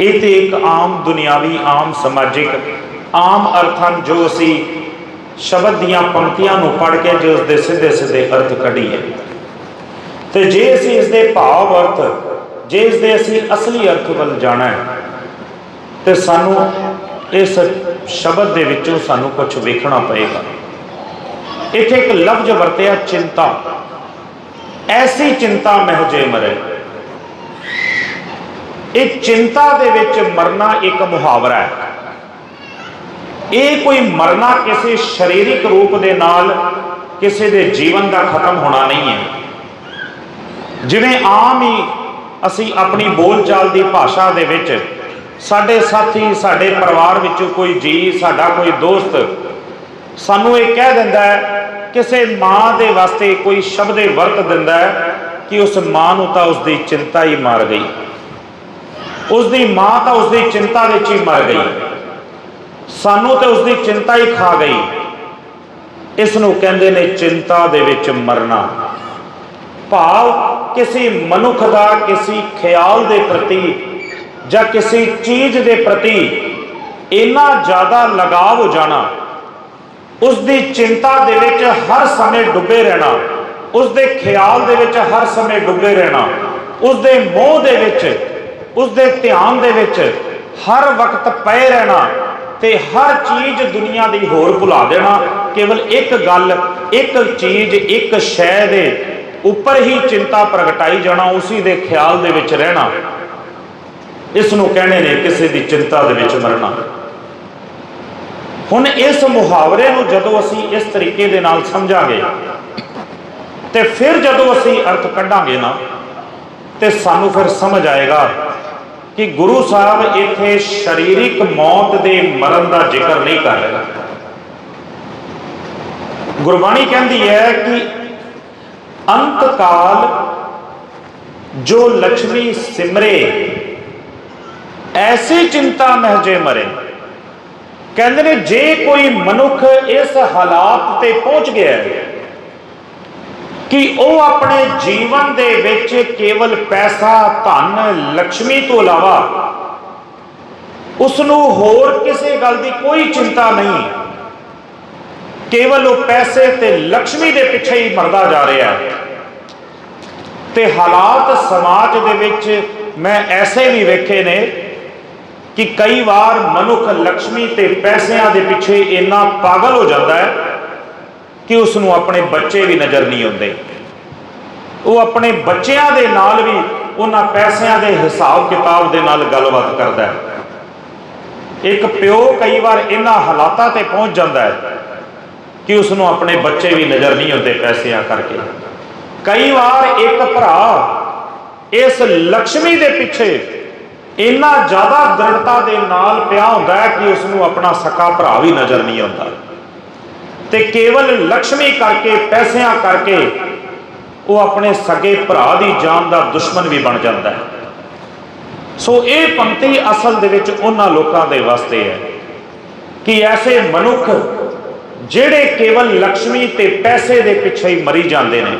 ਇਹ ਤੇ ਇੱਕ ਆਮ ਦੁਨਿਆਵੀ, ਆਮ ਸਮਾਜਿਕ ਆਮ ਅਰਥ ਹਨ ਜੋ ਅਸੀਂ ਸ਼ਬਦ ਦੀਆਂ ਪੰਕਤੀਆਂ ਨੂੰ ਪੜ੍ਹ ਕੇ ਜੋ ਉਸ ਦੇ ਸਿੱਧੇ ਸਿੱਧੇ ਅਰਥ ਕੱਢੀਏ। ਤੇ ਜੇ ਅਸੀਂ ਇਸ ਦੇ ਭਾਵ ਅਰਥ, ਜੇ ਇਸ ਦੇ ਅਸੀਂ ਅਸਲੀ ਅਰਥ ਵੱਲ ਜਾਣਾ ਹੈ, ਤੇ ਸਾਨੂੰ ਇਸ ਸ਼ਬਦ ਦੇ ਵਿੱਚੋਂ ਸਾਨੂੰ ਕੁਝ ਵੇਖਣਾ ਪਏਗਾ। ਇੱਥੇ ਇੱਕ ਲਫ਼ਜ਼ ਵਰਤਿਆ, ਚਿੰਤਾ। ਐਸੀ ਚਿੰਤਾ ਮਹਿਜੇ ਮਰੇ। ਇਹ ਚਿੰਤਾ ਦੇ ਵਿੱਚ ਮਰਨਾ ਇੱਕ ਮੁਹਾਵਰਾ ਹੈ। ਇਹ ਕੋਈ ਮਰਨਾ ਕਿਸੇ ਸਰੀਰਕ ਰੂਪ ਦੇ ਨਾਲ ਕਿਸੇ ਦੇ ਜੀਵਨ ਦਾ ਖਤਮ ਹੋਣਾ ਨਹੀਂ ਹੈ। ਜਿਵੇਂ ਆਮ ਹੀ ਅਸੀਂ ਆਪਣੀ ਬੋਲਚਾਲ ਦੀ ਭਾਸ਼ਾ ਦੇ ਵਿੱਚ ਸਾਡੇ ਸਾਥੀ, ਸਾਡੇ ਪਰਿਵਾਰ ਵਿੱਚੋਂ ਕੋਈ ਜੀ, ਸਾਡਾ ਕੋਈ ਦੋਸਤ ਸਾਨੂੰ ਇਹ ਕਹਿ ਦਿੰਦਾ ਹੈ, ਕਿਸੇ ਮਾਂ ਦੇ ਵਾਸਤੇ ਕੋਈ ਸ਼ਬਦ ਵਰਤ ਦਿੰਦਾ ਹੈ ਕਿ ਉਸ ਮਾਂ ਨੂੰ ਤਾਂ ਉਸ ਦੀ ਚਿੰਤਾ ਹੀ ਮਾਰ ਗਈ। ਉਸ ਦੀ ਮਾਂ ਤਾਂ ਉਸ ਦੀ ਚਿੰਤਾ ਵਿੱਚ ਹੀ ਮਰ ਗਈ। ਸਾਨੂੰ ਤੇ ਉਸ ਦੀ ਚਿੰਤਾ ਹੀ ਖਾ ਗਈ। ਇਸ ਨੂੰ ਕਹਿੰਦੇ ਨੇ, ਚਿੰਤਾ ਦੇ ਵਿੱਚ ਮਰਨਾ। ਭਾਵ ਕਿਸੇ ਮਨੁੱਖ ਦਾ ਕਿਸੇ ਖਿਆਲ ਦੇ ਪ੍ਰਤੀ ਜਾਂ ਕਿਸੇ ਚੀਜ਼ ਦੇ ਪ੍ਰਤੀ ਇੰਨਾ ਜ਼ਿਆਦਾ ਲਗਾਵ ਹੋ ਜਾਣਾ ਉਸ ਦੀ ਚਿੰਤਾ ਦੇ ਵਿੱਚ ਹਰ ਸਮੇਂ ਡੁੱਬੇ ਰਹਿਣਾ ਉਸ ਦੇ ਖਿਆਲ ਦੇ ਵਿੱਚ ਹਰ ਸਮੇਂ ਡੁੱਬੇ ਰਹਿਣਾ ਉਸ ਦੇ ਮੋਹ ਦੇ ਵਿੱਚ ਉਸ ਦੇ ਧਿਆਨ ਦੇ ਵਿੱਚ ਹਰ ਵਕਤ ਪਏ ਰਹਿਣਾ ਤੇ ਹਰ ਚੀਜ਼ ਦੁਨੀਆ ਦੀ ਹੋਰ ਭੁਲਾ ਦੇਣਾ। ਕੇਵਲ ਇੱਕ ਗੱਲ, ਇੱਕ ਚੀਜ਼, ਇੱਕ ਸ਼ੈ ਦੇ ਉੱਪਰ ਹੀ ਚਿੰਤਾ ਪ੍ਰਗਟਾਈ ਜਾਣਾ, ਉਸੇ ਦੇ ਖਿਆਲ ਦੇ ਵਿੱਚ ਰਹਿਣਾ। ਇਸ ਨੂੰ ਕਹਿੰਦੇ ਨੇ ਕਿਸੇ ਦੀ ਚਿੰਤਾ ਦੇ ਵਿੱਚ ਮਰਨਾ। ਹੁਣ ਇਸ ਮੁਹਾਵਰੇ ਨੂੰ ਜਦੋਂ ਅਸੀਂ ਇਸ ਤਰੀਕੇ ਦੇ ਨਾਲ ਸਮਝਾਂਗੇ, ਤੇ ਫਿਰ ਜਦੋਂ ਅਸੀਂ ਅਰਥ ਕੱਢਾਂਗੇ ਨਾ, ਤੇ ਸਾਨੂੰ ਫਿਰ ਸਮਝ ਆਏਗਾ ਕਿ ਗੁਰੂ ਸਾਹਿਬ ਇੱਥੇ ਸਰੀਰਿਕ ਮੌਤ ਦੇ ਮਰਨ ਦਾ ਜ਼ਿਕਰ ਨਹੀਂ ਕਰ ਰਿਹਾ। ਗੁਰਬਾਣੀ ਕਹਿੰਦੀ ਹੈ ਕਿ ਅੰਤ ਕਾਲ ਜੋ ਲక్ష్ਮੀ ਸਿਮਰੇ, ਐਸੀ ਚਿੰਤਾ ਮਹਜੇ ਮਰੇ। ਕਹਿੰਦੇ ਨੇ, ਜੇ ਕੋਈ ਮਨੁੱਖ ਇਸ ਹਾਲਾਤ ਤੇ ਪਹੁੰਚ ਗਿਆ ਹੈ ਕਿ ਉਹ ਆਪਣੇ ਜੀਵਨ ਦੇ ਵਿੱਚ ਕੇਵਲ ਪੈਸਾ, ਧਨ ਲక్ష్ਮੀ ਤੋਂ ਇਲਾਵਾ ਉਸ ਨੂੰ ਹੋਰ ਕਿਸੇ ਗੱਲ ਦੀ ਕੋਈ ਚਿੰਤਾ ਨਹੀਂ। ਕੇਵਲ ਉਹ ਪੈਸੇ ਤੇ ਲక్ష్ਮੀ ਦੇ ਪਿੱਛੇ ਹੀ ਮਰਦਾ ਜਾ ਰਿਹਾ ਤੇ ਹਾਲਾਤ ਸਮਾਜ ਦੇ ਵਿੱਚ ਮੈਂ ਐਸੇ ਵੀ ਵੇਖੇ ਨੇ ਕਿ ਕਈ ਵਾਰ ਮਨੁੱਖ ਲక్ష్ਮੀ ਤੇ ਪੈਸਿਆਂ ਦੇ ਪਿੱਛੇ ਇੰਨਾ ਪਾਗਲ ਹੋ ਜਾਂਦਾ ਹੈ ਕਿ ਉਸ ਨੂੰ ਆਪਣੇ ਬੱਚੇ ਵੀ ਨਜ਼ਰ ਨਹੀਂ ਆਉਂਦੇ। ਉਹ ਆਪਣੇ ਬੱਚਿਆਂ ਦੇ ਨਾਲ ਵੀ ਉਹਨਾਂ ਪੈਸਿਆਂ ਦੇ ਹਿਸਾਬ ਕਿਤਾਬ ਦੇ ਨਾਲ ਗੱਲਬਾਤ ਕਰਦਾ ਹੈ। ਇੱਕ ਪਿਓ ਕਈ ਵਾਰ ਇਹਨਾਂ ਹਾਲਾਤਾਂ ਤੇ ਪਹੁੰਚ ਜਾਂਦਾ ਹੈ ਕਿ ਉਸ ਨੂੰ ਆਪਣੇ ਬੱਚੇ ਵੀ ਨਜ਼ਰ ਨਹੀਂ ਆਉਂਦੇ ਪੈਸਿਆਂ ਕਰਕੇ। ਕਈ ਵਾਰ ਇੱਕ ਭਰਾ ਇਸ ਲక్ష్ਮੀ ਦੇ ਪਿੱਛੇ ਇੰਨਾ ਜ਼ਿਆਦਾ ਦ੍ਰਿੜਤਾ ਦੇ ਨਾਲ ਪਿਆ ਹੁੰਦਾ ਹੈ ਕਿ ਉਸ ਨੂੰ ਆਪਣਾ ਸਕਾ ਭਰਾ ਵੀ ਨਜ਼ਰ ਨਹੀਂ ਆਉਂਦਾ। ਤੇ ਕੇਵਲ ਲక్ష్ਮੀ ਕਰਕੇ, ਪੈਸਿਆਂ ਕਰਕੇ ਉਹ ਆਪਣੇ ਸਗੇ ਭਰਾ ਦੀ ਜਾਨ ਦਾ ਦੁਸ਼ਮਣ ਵੀ ਬਣ ਜਾਂਦਾ ਹੈ। ਸੋ ਇਹ ਪੰਕਤੀ ਅਸਲ ਦੇ ਵਿੱਚ ਉਹਨਾਂ ਲੋਕਾਂ ਦੇ ਵਾਸਤੇ ਹੈ ਕਿ ਐਸੇ ਮਨੁੱਖ ਜਿਹੜੇ ਕੇਵਲ ਲక్ష్ਮੀ ਤੇ ਪੈਸੇ ਦੇ ਪਿੱਛੇ ਹੀ ਮਰੀ ਜਾਂਦੇ ਨੇ।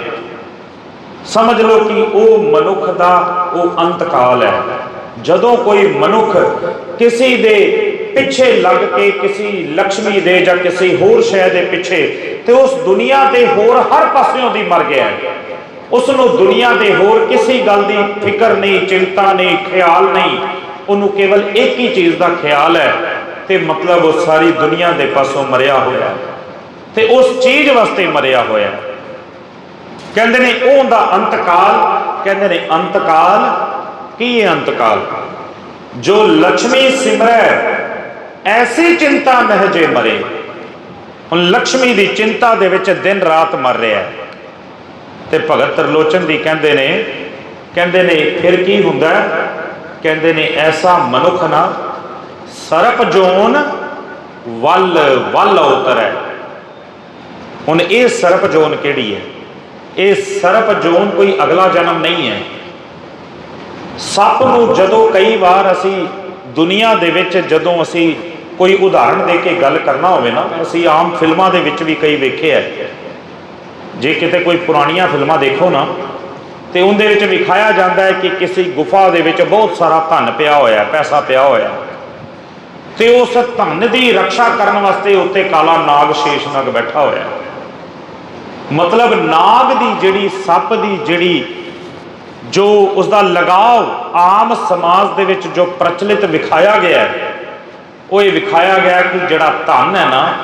ਸਮਝ ਲਓ ਕਿ ਉਹ ਮਨੁੱਖ ਦਾ ਉਹ ਅੰਤਕਾਲ ਹੈ। ਜਦੋਂ ਕੋਈ ਮਨੁੱਖ ਕਿਸੇ ਦੇ ਪਿੱਛੇ ਲੱਗ ਕੇ ਕਿਸੇ ਲక్ష్ਮੀ ਦੇ ਜਾਂ ਕਿਸੇ ਹੋਰ ਸ਼ੈ ਦੇ ਪਿੱਛੇ ਤੇ ਉਸ ਦੁਨੀਆ ਦੇ ਹੋਰ ਹਰ ਪਾਸਿਓਂ ਦੀ ਮਰ ਗਿਆ ਉਸ ਨੂੰ ਦੁਨੀਆ ਦੇ ਹੋਰ ਕਿਸੇ ਗੱਲ ਦੀ ਫਿਕਰ ਨਹੀਂ, ਚਿੰਤਾ ਨਹੀਂ, ਖਿਆਲ ਨਹੀਂ। ਉਹਨੂੰ ਕੇਵਲ ਇੱਕ ਹੀ ਚੀਜ਼ ਦਾ ਖਿਆਲ ਹੈ ਤੇ ਮਤਲਬ ਉਹ ਸਾਰੀ ਦੁਨੀਆ ਦੇ ਪਾਸੋਂ ਮਰਿਆ ਹੋਇਆ ਤੇ ਉਸ ਚੀਜ਼ ਵਾਸਤੇ ਮਰਿਆ ਹੋਇਆ ਕਹਿੰਦੇ ਨੇ ਉਹ ਹੁੰਦਾ ਅੰਤਕਾਲ, ਕਹਿੰਦੇ ਨੇ ਅੰਤਕਾਲ, ਕੀ ਹੈ ਅੰਤਕਾਲ? ਜੋ ਲక్ష్ਮੀ ਸਿਮਰੈ ਐਸੀ ਚਿੰਤਾ ਮਹਿਜੇ ਮਰੇ। ਹੁਣ ਲక్ష్ਮੀ ਦੀ ਚਿੰਤਾ ਦੇ ਵਿੱਚ ਦਿਨ ਰਾਤ ਮਰ ਰਿਹਾ ਹੈ। ਤੇ ਭਗਤ ਤਰਲੋਚਨ ਦੀ ਕਹਿੰਦੇ ਨੇ ਕਹਿੰਦੇ ਨੇ, ਫਿਰ ਕੀ ਹੁੰਦਾ ਕਹਿੰਦੇ ਨੇ, ਐਸਾ ਮਨੁੱਖ ਨਾ ਸਰਪ ਜੋਨ ਵੱਲ ਵੱਲ ਉਤਰੈ। ਹੁਣ ਇਹ ਸਰਪ ਜੋਨ ਕਿਹੜੀ ਹੈ? ਇਹ ਸਰਪ ਜੋਨ ਕੋਈ ਅਗਲਾ ਜਨਮ ਨਹੀਂ ਹੈ। ਸੱਪ ਨੂੰ ਜਦੋਂ ਕਈ ਵਾਰ ਅਸੀਂ ਦੁਨੀਆ ਦੇ ਵਿੱਚ ਜਦੋਂ ਅਸੀਂ ਕੋਈ ਉਦਾਹਰਣ ਦੇ ਕੇ ਗੱਲ ਕਰਨਾ ਹੋਵੇ ਨਾ, ਅਸੀਂ ਆਮ ਫਿਲਮਾਂ ਦੇ ਵਿੱਚ ਵੀ ਕਈ ਵੇਖੇ ਹੈ ਜੇ ਕਿਤੇ ਕੋਈ ਪੁਰਾਣੀਆਂ ਫਿਲਮਾਂ ਦੇਖੋ ਨਾ, ਤੇ ਉਹਦੇ ਵਿੱਚ ਵਿਖਾਇਆ ਜਾਂਦਾ ਹੈ ਕਿ ਕਿਸੇ ਗੁਫਾ ਦੇ ਵਿੱਚ ਬਹੁਤ ਸਾਰਾ ਧਨ ਪਿਆ ਹੋਇਆ, ਪੈਸਾ ਪਿਆ ਹੋਇਆ। ਹੈ ਤੇ ਉਸ ਧਨ ਦੀ ਰੱਖਿਆ ਕਰਨ ਵਾਸਤੇ ਉੱਤੇ ਕਾਲਾ ਨਾਗ ਸ਼ੇਸ਼ਨਾਗ ਬੈਠਾ ਹੋਇਆ। ਮਤਲਬ ਨਾਗ ਦੀ ਜਿਹੜੀ ਸੱਪ ਦੀ ਜਿਹੜੀ ਜੋ ਉਸ ਦਾ ਲਗਾਵ ਆਮ ਸਮਾਜ ਦੇ ਵਿੱਚ ਜੋ ਪ੍ਰਚਲਿਤ ਵਿਖਾਇਆ ਗਿਆ ਹੈ ਉਹ ਇਹ ਵਿਖਾਇਆ ਗਿਆ ਕਿ ਜਿਹੜਾ ਧਨ ਹੈ ਨਾ,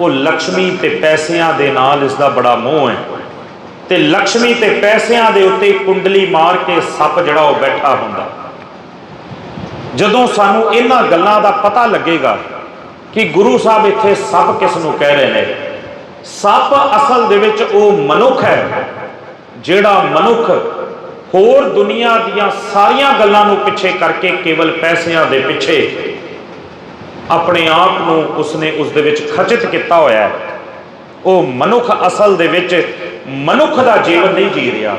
ਉਹ ਲక్ష్ਮੀ ਤੇ ਪੈਸਿਆਂ ਦੇ ਨਾਲ ਇਸ ਦਾ ਬੜਾ ਮੋਹ ਹੈ। ਤੇ ਲక్ష్ਮੀ ਤੇ ਪੈਸਿਆਂ ਦੇ ਉੱਤੇ ਕੁੰਡਲੀ ਮਾਰ ਕੇ ਸੱਪ ਜਿਹੜਾ ਉਹ ਬੈਠਾ ਹੁੰਦਾ। ਜਦੋਂ ਸਾਨੂੰ ਇਹਨਾਂ ਗੱਲਾਂ ਦਾ ਪਤਾ ਲੱਗੇਗਾ ਕਿ ਗੁਰੂ ਸਾਹਿਬ ਇੱਥੇ ਸੱਪ ਕਿਸ ਨੂੰ ਕਹਿ ਰਹੇ ਨੇ, ਸੱਪ ਅਸਲ ਦੇ ਵਿੱਚ ਉਹ ਮਨੁੱਖ ਹੈ, ਜਿਹੜਾ ਮਨੁੱਖ ਹੋਰ ਦੁਨੀਆ ਦੀਆਂ ਸਾਰੀਆਂ ਗੱਲਾਂ ਨੂੰ ਪਿੱਛੇ ਕਰਕੇ ਕੇਵਲ ਪੈਸਿਆਂ ਦੇ ਪਿੱਛੇ ਆਪਣੇ ਆਪ ਨੂੰ ਉਸਨੇ ਉਸ ਦੇ ਵਿੱਚ ਖਚਿਤ ਕੀਤਾ ਹੋਇਆ ਹੈ। ਉਹ ਮਨੁੱਖ ਅਸਲ ਦੇ ਵਿੱਚ ਮਨੁੱਖ ਦਾ ਜੀਵਨ ਨਹੀਂ ਜੀ ਰਿਹਾ।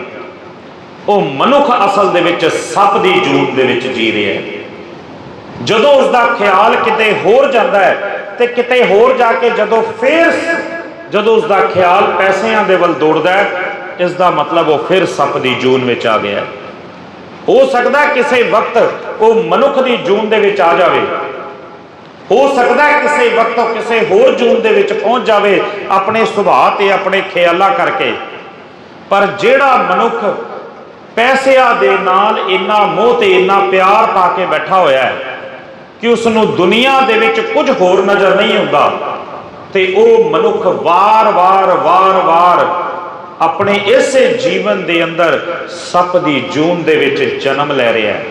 ਉਹ ਮਨੁੱਖ ਅਸਲ ਦੇ ਵਿੱਚ ਸੱਪ ਦੀ ਜੂਨ ਦੇ ਵਿੱਚ ਜੀ ਰਿਹਾ ਹੈ। ਜਦੋਂ ਉਸ ਦਾ ਖਿਆਲ ਕਿਤੇ ਹੋਰ ਜਾਂਦਾ ਹੈ ਤੇ ਕਿਤੇ ਹੋਰ ਜਾ ਕੇ ਜਦੋਂ ਫੇਰ ਜਦੋਂ ਉਸ ਦਾ ਖਿਆਲ ਪੈਸਿਆਂ ਦੇ ਵੱਲ ਦੌੜਦਾ ਹੈ ਇਸ ਦਾ ਮਤਲਬ ਉਹ ਫਿਰ ਸੱਪ ਦੀ ਜੂਨ ਵਿੱਚ ਆ ਗਿਆ ਹੋ। ਸਕਦਾ ਕਿਸੇ ਵਕਤ ਉਹ ਮਨੁੱਖ ਦੀ ਜੂਨ ਦੇ ਵਿੱਚ ਆ ਜਾਵੇ। ਹੋ ਸਕਦਾ ਹੈ ਕਿਸੇ ਵਕਤ ਉਹ ਕਿਸੇ ਹੋਰ ਜੂਨ ਦੇ ਵਿੱਚ ਪਹੁੰਚ ਜਾਵੇ ਆਪਣੇ ਸੁਭਾਅ ਤੇ ਆਪਣੇ ਖਿਆਲਾਂ ਕਰਕੇ। ਪਰ ਜਿਹੜਾ ਮਨੁੱਖ ਪੈਸਿਆਂ ਦੇ ਨਾਲ ਇੰਨਾ ਮੋਹ ਤੇ ਇੰਨਾ ਪਿਆਰ ਪਾ ਕੇ ਬੈਠਾ ਹੋਇਆ ਹੈ ਕਿ ਉਸ ਨੂੰ ਦੁਨੀਆ ਦੇ ਵਿੱਚ ਕੁਝ ਹੋਰ ਨਜ਼ਰ ਨਹੀਂ ਆਉਂਦਾ, ਤੇ ਉਹ ਮਨੁੱਖ ਵਾਰ-ਵਾਰ ਵਾਰ-ਵਾਰ ਆਪਣੇ ਇਸੇ ਜੀਵਨ ਦੇ ਅੰਦਰ ਸੱਪ ਦੀ ਜੂਨ ਦੇ ਵਿੱਚ ਜਨਮ ਲੈ ਰਿਹਾ ਹੈ।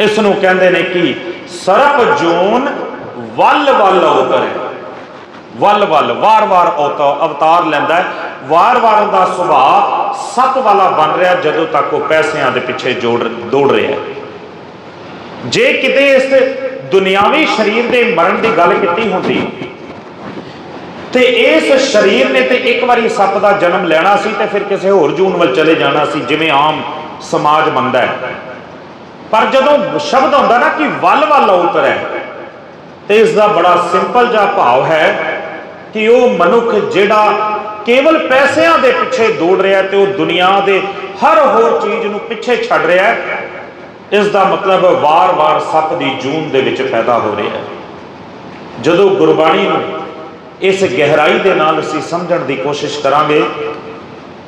ਇਸ ਨੂੰ ਕਹਿੰਦੇ ਨੇ ਕਿ ਸਰਪ ਜੂਨ ਵੱਲ ਵੱਲ ਉਤਰੇ। ਵੱਲ ਵੱਲ ਵਾਰ-ਵਾਰ ਅਵਤਾ- ਅਵਤਾਰ ਲੈਂਦਾ ਹੈ। ਵਾਰ-ਵਾਰ ਦਾ ਸੁਭਾਅ ਸੱਪ ਵਾਲਾ ਬਣ ਰਿਹਾ ਜਦੋਂ ਤੱਕ ਉਹ ਪੈਸਿਆਂ ਦੇ ਪਿੱਛੇ ਜੋੜ, ਦੌੜ ਰਿਹਾ ਹੈ। ਜੇ ਕਿਤੇ ਇਸ ਦੁਨਿਆਵੀ ਸਰੀਰ ਦੇ ਮਰਨ ਦੀ ਗੱਲ ਕੀਤੀ ਹੁੰਦੀ, ਤੇ ਇਸ ਸਰੀਰ ਨੇ ਤੇ ਇੱਕ ਵਾਰੀ ਸੱਪ ਦਾ ਜਨਮ ਲੈਣਾ ਸੀ ਤੇ ਫਿਰ ਕਿਸੇ ਹੋਰ ਜੂਨ ਵੱਲ ਚਲੇ ਜਾਣਾ ਸੀ, ਜਿਵੇਂ ਆਮ ਸਮਾਜ ਮੰਨਦਾ ਹੈ। ਪਰ ਜਦੋਂ ਸ਼ਬਦ ਹੁੰਦਾ ਨਾ ਕਿ ਵੱਲ ਵੱਲ ਉਤਰੈ, ਤੇ ਇਸ ਦਾ ਬੜਾ ਸਿੰਪਲ ਜਿਹਾ ਭਾਵ ਹੈ ਕਿ ਉਹ ਮਨੁੱਖ ਜਿਹੜਾ ਕੇਵਲ ਪੈਸਿਆਂ ਦੇ ਪਿੱਛੇ ਦੌੜ ਰਿਹਾ ਤੇ ਉਹ ਦੁਨੀਆ ਦੇ ਹਰ ਹੋਰ ਚੀਜ਼ ਨੂੰ ਪਿੱਛੇ ਛੱਡ ਰਿਹਾ ਹੈ ਇਸ ਦਾ ਮਤਲਬ ਵਾਰ-ਵਾਰ ਸੱਪ ਦੀ ਜੂਨ ਦੇ ਵਿੱਚ ਪੈਦਾ ਹੋ ਰਿਹਾ ਹੈ। ਜਦੋਂ ਗੁਰਬਾਣੀ ਨੂੰ ਇਸ ਗਹਿਰਾਈ ਦੇ ਨਾਲ ਅਸੀਂ ਸਮਝਣ ਦੀ ਕੋਸ਼ਿਸ਼ ਕਰਾਂਗੇ,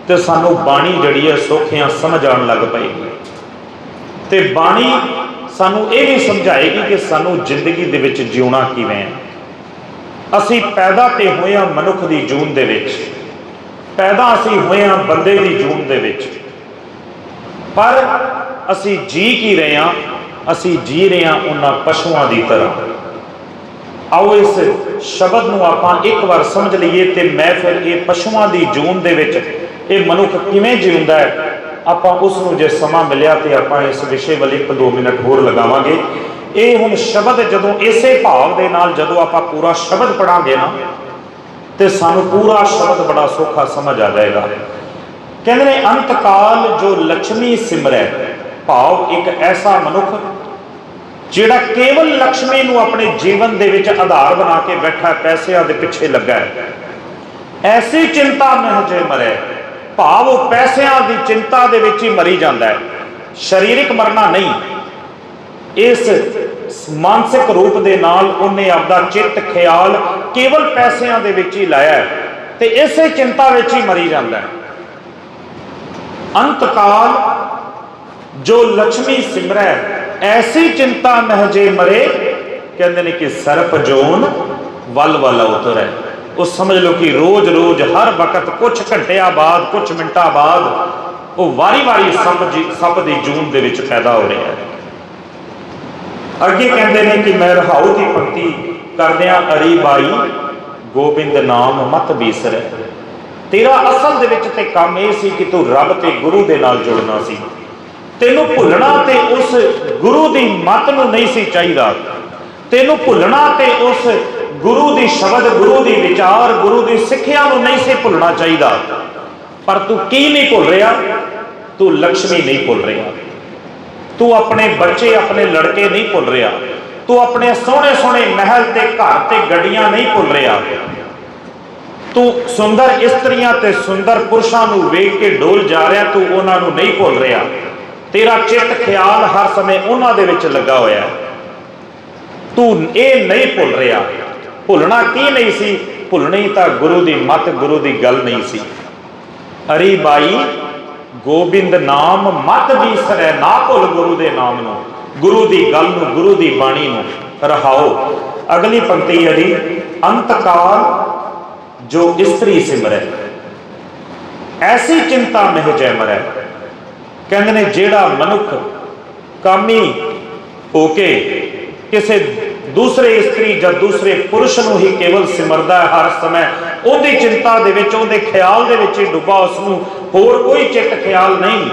ਤੇ ਸਾਨੂੰ ਬਾਣੀ ਜਿਹੜੀ ਹੈ ਸੋਖਿਆਂ ਸਮਝ ਆਉਣ ਲੱਗ ਪਏਗੀ। ਤੇ ਬਾਣੀ ਸਾਨੂੰ ਇਹ ਵੀ ਸਮਝਾਏਗੀ ਕਿ ਸਾਨੂੰ ਜ਼ਿੰਦਗੀ ਦੇ ਵਿੱਚ ਜਿਉਣਾ ਕਿਵੇਂ ਹੈ। ਅਸੀਂ ਪੈਦਾ ਤੇ ਹੋਏ ਹਾਂ ਮਨੁੱਖ ਦੀ ਜੂਨ ਦੇ ਵਿੱਚ। ਪੈਦਾ ਅਸੀਂ ਹੋਏ ਹਾਂ ਬੰਦੇ ਦੀ ਜੂਨ ਦੇ ਵਿੱਚ। ਪਰ ਅਸੀਂ ਜੀ ਕੀ ਰਹੇ ਹਾਂ? ਅਸੀਂ ਜੀ ਰਹੇ ਹਾਂ ਉਹਨਾਂ ਪਸ਼ੂਆਂ ਦੀ ਤਰ੍ਹਾਂ। ਆਓ ਇਸ ਸ਼ਬਦ ਨੂੰ ਆਪਾਂ ਇੱਕ ਵਾਰ ਸਮਝ ਲਈਏ ਤੇ ਮੈਂ ਫਿਰ ਇਹ ਪਸ਼ੂਆਂ ਦੀ ਜੂਨ ਦੇ ਵਿੱਚ ਇਹ ਮਨੁੱਖ ਕਿਵੇਂ ਜਿਉਂਦਾ ਹੈ ਆਪਾਂ ਉਸ ਨੂੰ ਜੇ ਸਮਾਂ ਮਿਲਿਆ ਤੇ ਆਪਾਂ ਇਸ ਵਿਸ਼ੇ ਵੱਲ ਇੱਕ ਦੋ ਮਿੰਟ ਹੋਰ ਲਗਾਵਾਂਗੇ। ਇਹ ਹੁਣ ਸ਼ਬਦ ਜਦੋਂ ਇਸੇ ਭਾਵ ਦੇ ਨਾਲ ਜਦੋਂ ਆਪਾਂ ਪੂਰਾ ਸ਼ਬਦ ਪੜਾਂਗੇ ਨਾ, ਤੇ ਸਾਨੂੰ ਪੂਰਾ ਸ਼ਬਦ ਬੜਾ ਸੌਖਾ ਸਮਝ ਆ ਜਾਏਗਾ। ਕਹਿੰਦੇ ਨੇ ਅੰਤ ਕਾਲ ਜੋ ਲక్ష్ਮੀ ਸਿਮਰੈ, ਭਾਵ ਇੱਕ ਐਸਾ ਮਨੁੱਖ ਜਿਹੜਾ ਕੇਵਲ ਲక్ష్ਮੀ ਨੂੰ ਆਪਣੇ ਜੀਵਨ ਦੇ ਵਿੱਚ ਆਧਾਰ ਬਣਾ ਕੇ ਬੈਠਾ ਪੈਸਿਆਂ ਦੇ ਪਿੱਛੇ ਲੱਗਾ ਐਸੀ ਚਿੰਤਾ ਮਹਿਜੇ ਮਰੇ। ਭਾਵ ਉਹ ਪੈਸਿਆਂ ਦੀ ਚਿੰਤਾ ਦੇ ਵਿੱਚ ਹੀ ਮਰੀ ਜਾਂਦਾ ਹੈ। ਸਰੀਰਕ ਮਰਨਾ ਨਹੀਂ। ਇਸ ਮਾਨਸਿਕ ਰੂਪ ਦੇ ਨਾਲ ਉਹਨੇ ਆਪਦਾ ਚਿੱਤ, ਖਿਆਲ ਕੇਵਲ ਪੈਸਿਆਂ ਦੇ ਵਿੱਚ ਹੀ ਲਾਇਆ ਤੇ ਇਸੇ ਚਿੰਤਾ ਵਿੱਚ ਹੀ ਮਰੀ ਜਾਂਦਾ ਹੈ। ਅੰਤ ਕਾਲ ਜੋ ਲక్ష్ਮੀ ਸਿਮਰੈ ਐਸੀ ਚਿੰਤਾ ਮਹਜੇ ਮਰੇ, ਕਹਿੰਦੇ ਨੇ ਕਿ ਸਰਪ ਜੋਨ ਵੱਲ ਵੱਲ ਉਤਰੈ। ਉਹ ਸਮਝ ਲਓ ਕਿ ਰੋਜ਼ ਰੋਜ਼ ਹਰ ਵਕਤ ਕੁਝ ਘੰਟਿਆਂ ਬਾਅਦ ਕੁਝ ਮਿੰਟਾਂ ਬਾਅਦ ਉਹ ਵਾਰੀ ਵਾਰੀ ਸੱਪ ਸੱਪ ਦੀ ਜੂਨ ਦੇ ਵਿੱਚ ਪੈਦਾ ਹੋ ਰਿਹਾ ਹੈ ਅੱਗੇ ਕਹਿੰਦੇ ਨੇ ਕਿ ਮੈਂ ਰਹਾਉ ਦੀ ਪੰਕਤੀ ਕਰਦਿਆਂ ਅਰੀ ਬਾਈ ਗੋਬਿੰਦ ਨਾਮ ਮਤ ਬੀਸਰੈ ਤੇਰਾ ਅਸਲ ਦੇ ਵਿੱਚ ਤੇ ਕੰਮ ਇਹ ਸੀ ਕਿ ਤੂੰ ਰੱਬ ਤੇ ਗੁਰੂ ਦੇ ਨਾਲ ਜੁੜਨਾ ਸੀ ਤੈਨੂੰ ਭੁੱਲਣਾ ਤੇ ਉਸ ਗੁਰੂ ਦੀ ਮਤ ਨੂੰ ਨਹੀਂ ਸੀ ਚਾਹੀਦਾ ਤੈਨੂੰ ਭੁੱਲਣਾ ਤੇ ਉਸ ਗੁਰੂ ਦੀ ਸ਼ਬਦ, ਗੁਰੂ ਦੀ ਵਿਚਾਰ, ਗੁਰੂ ਦੀ ਸਿੱਖਿਆ ਨੂੰ ਨਹੀਂ ਸੀ ਭੁੱਲਣਾ ਚਾਹੀਦਾ। ਪਰ ਤੂੰ ਕੀ ਨਹੀਂ ਭੁੱਲ ਰਿਹਾ? ਤੂੰ ਲక్ష్ਮੀ ਨਹੀਂ ਭੁੱਲ ਰਿਹਾ। ਤੂੰ ਆਪਣੇ ਬੱਚੇ, ਆਪਣੇ ਲੜਕੇ ਨਹੀਂ ਭੁੱਲ ਰਿਹਾ। ਤੂੰ ਆਪਣੇ ਸੋਹਣੇ ਸੋਹਣੇ ਮਹਿਲ ਤੇ, ਘਰ ਤੇ ਗੱਡੀਆਂ ਨਹੀਂ ਭੁੱਲ ਰਿਹਾ। ਤੂੰ ਸੁੰਦਰ ਇਸਤਰੀਆਂ ਤੇ ਸੁੰਦਰ ਪੁਰਸ਼ਾਂ ਨੂੰ ਵੇਖ ਕੇ ਡੋਲ ਜਾ ਰਿਹਾ, ਤੂੰ ਉਹਨਾਂ ਨੂੰ ਨਹੀਂ ਭੁੱਲ ਰਿਹਾ। ਤੇਰਾ ਚਿੱਤ, ਖਿਆਲ ਹਰ ਸਮੇਂ ਉਹਨਾਂ ਦੇ ਵਿੱਚ ਲੱਗਾ ਹੋਇਆ ਹੈ। ਤੂੰ ਇਹ ਨਹੀਂ ਭੁੱਲ ਰਿਹਾ। ਭੁੱਲਣਾ ਕੀ ਨਹੀਂ ਸੀ? ਭੁੱਲਣੀ ਤਾਂ ਗੁਰੂ ਦੀ ਮਤ, ਗੁਰੂ ਦੀ ਗੱਲ ਨਹੀਂ ਸੀ। ਅਰੀ ਬਾਈ, ਗੋਬਿੰਦ ਨਾਮ ਮਤ ਬੀਸਰੈ ਨਾ ਭੁੱਲ ਗੁਰੂ ਦੇ ਨਾਮ ਨੂੰ, ਗੁਰੂ ਦੀ ਗੱਲ ਨੂੰ, ਗੁਰੂ ਦੀ ਬਾਣੀ ਨੂੰ। ਰਹਾਓ, ਅਗਲੀ ਪੰਕਤੀ ਹੈ ਜੀ ਅੰਤ ਜੋ ਇਸਤਰੀ ਸਿਮਰੈ। ਐਸੀ ਚਿੰਤਾ ਮਹਿ ਜੈ ਮਰੈ। ਕਹਿੰਦੇ ਨੇ, ਜਿਹੜਾ ਮਨੁੱਖ ਕਾਮੀ ਹੋ ਕੇ ਕਿਸੇ ਦੂਸਰੇ ਇਸਤਰੀ ਜਾਂ ਦੂਸਰੇ ਪੁਰਸ਼ ਨੂੰ ਹੀ ਕੇਵਲ ਸਿਮਰਦਾ ਹੈ ਹਰ ਸਮੇਂ। ਉਹਦੀ ਚਿੰਤਾ ਦੇ ਵਿੱਚ, ਉਹਦੇ ਖਿਆਲ ਦੇ ਵਿੱਚ ਹੀ ਡੁੱਬਾ ਉਸ ਨੂੰ ਹੋਰ ਕੋਈ ਚਿੱਤ ਖਿਆਲ ਨਹੀਂ।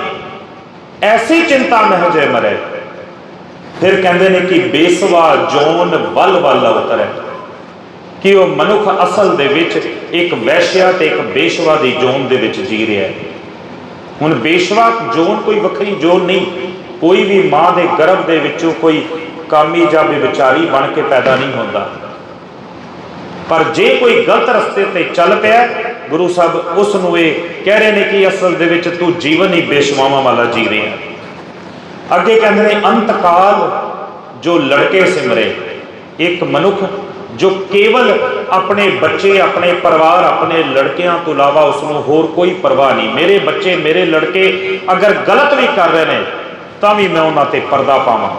ਐਸੀ ਚਿੰਤਾ ਮਹਿ ਜੈ ਮਰੈ। ਫਿਰ ਕਹਿੰਦੇ ਨੇ ਕਿ ਬੇਸਵਾ ਜੋਨ ਵੱਲ ਵੱਲ ਉਤਰੈ ਕਿ ਉਹ ਮਨੁੱਖ ਅਸਲ ਦੇ ਵਿੱਚ ਇੱਕ ਵੈਸ਼ਿਆ ਤੇ ਇੱਕ ਬੇਸ਼ਵਾ ਦੀ ਜੋਨ ਦੇ ਵਿੱਚ ਜੀ ਰਿਹਾ ਹੈ। ਹੁਣ ਬੇਸ਼ਵਾ ਜੋਨ ਕੋਈ ਵੱਖਰੀ ਜੋਨ ਨਹੀਂ। ਕੋਈ ਵੀ ਮਾਂ ਦੇ ਗਰਭ ਦੇ ਵਿੱਚੋਂ ਕੋਈ ਕਾਮੀ ਜਾਂ ਵਿਚਾਰੀ ਬਣ ਕੇ ਪੈਦਾ ਨਹੀਂ ਹੁੰਦਾ। ਪਰ ਜੇ ਕੋਈ ਗਲਤ ਰਸਤੇ ਤੇ ਚੱਲ ਪਿਆ, ਗੁਰੂ ਸਾਹਿਬ ਉਸ ਨੂੰ ਇਹ ਕਹਿ ਰਹੇ ਨੇ ਕਿ ਅਸਲ ਦੇ ਵਿੱਚ ਤੂੰ ਜੀਵਨ ਹੀ ਬੇਸ਼ਵਾਵਾਂ ਵਾਲਾ ਜੀ ਰਿਹਾ ਅੱਗੇ ਕਹਿੰਦੇ ਨੇ, ਅੰਤਕਾਲ ਜੋ ਲੜਕੇ ਸਿਮਰੇ, ਇੱਕ ਮਨੁੱਖ ਜੋ ਕੇਵਲ ਆਪਣੇ ਬੱਚੇ, ਆਪਣੇ ਪਰਿਵਾਰ, ਆਪਣੇ ਲੜਕਿਆਂ ਤੋਂ ਇਲਾਵਾ ਉਸ ਨੂੰ ਹੋਰ ਕੋਈ ਪਰਵਾਹ ਨਹੀਂ। ਮੇਰੇ ਬੱਚੇ, ਮੇਰੇ ਲੜਕੇ ਅਗਰ ਗਲਤ ਵੀ ਕਰ ਰਹੇ ਨੇ, ਤਾਂ ਵੀ ਮੈਂ ਉਹਨਾਂ ਤੇ ਪਰਦਾ ਪਾਵਾਂ।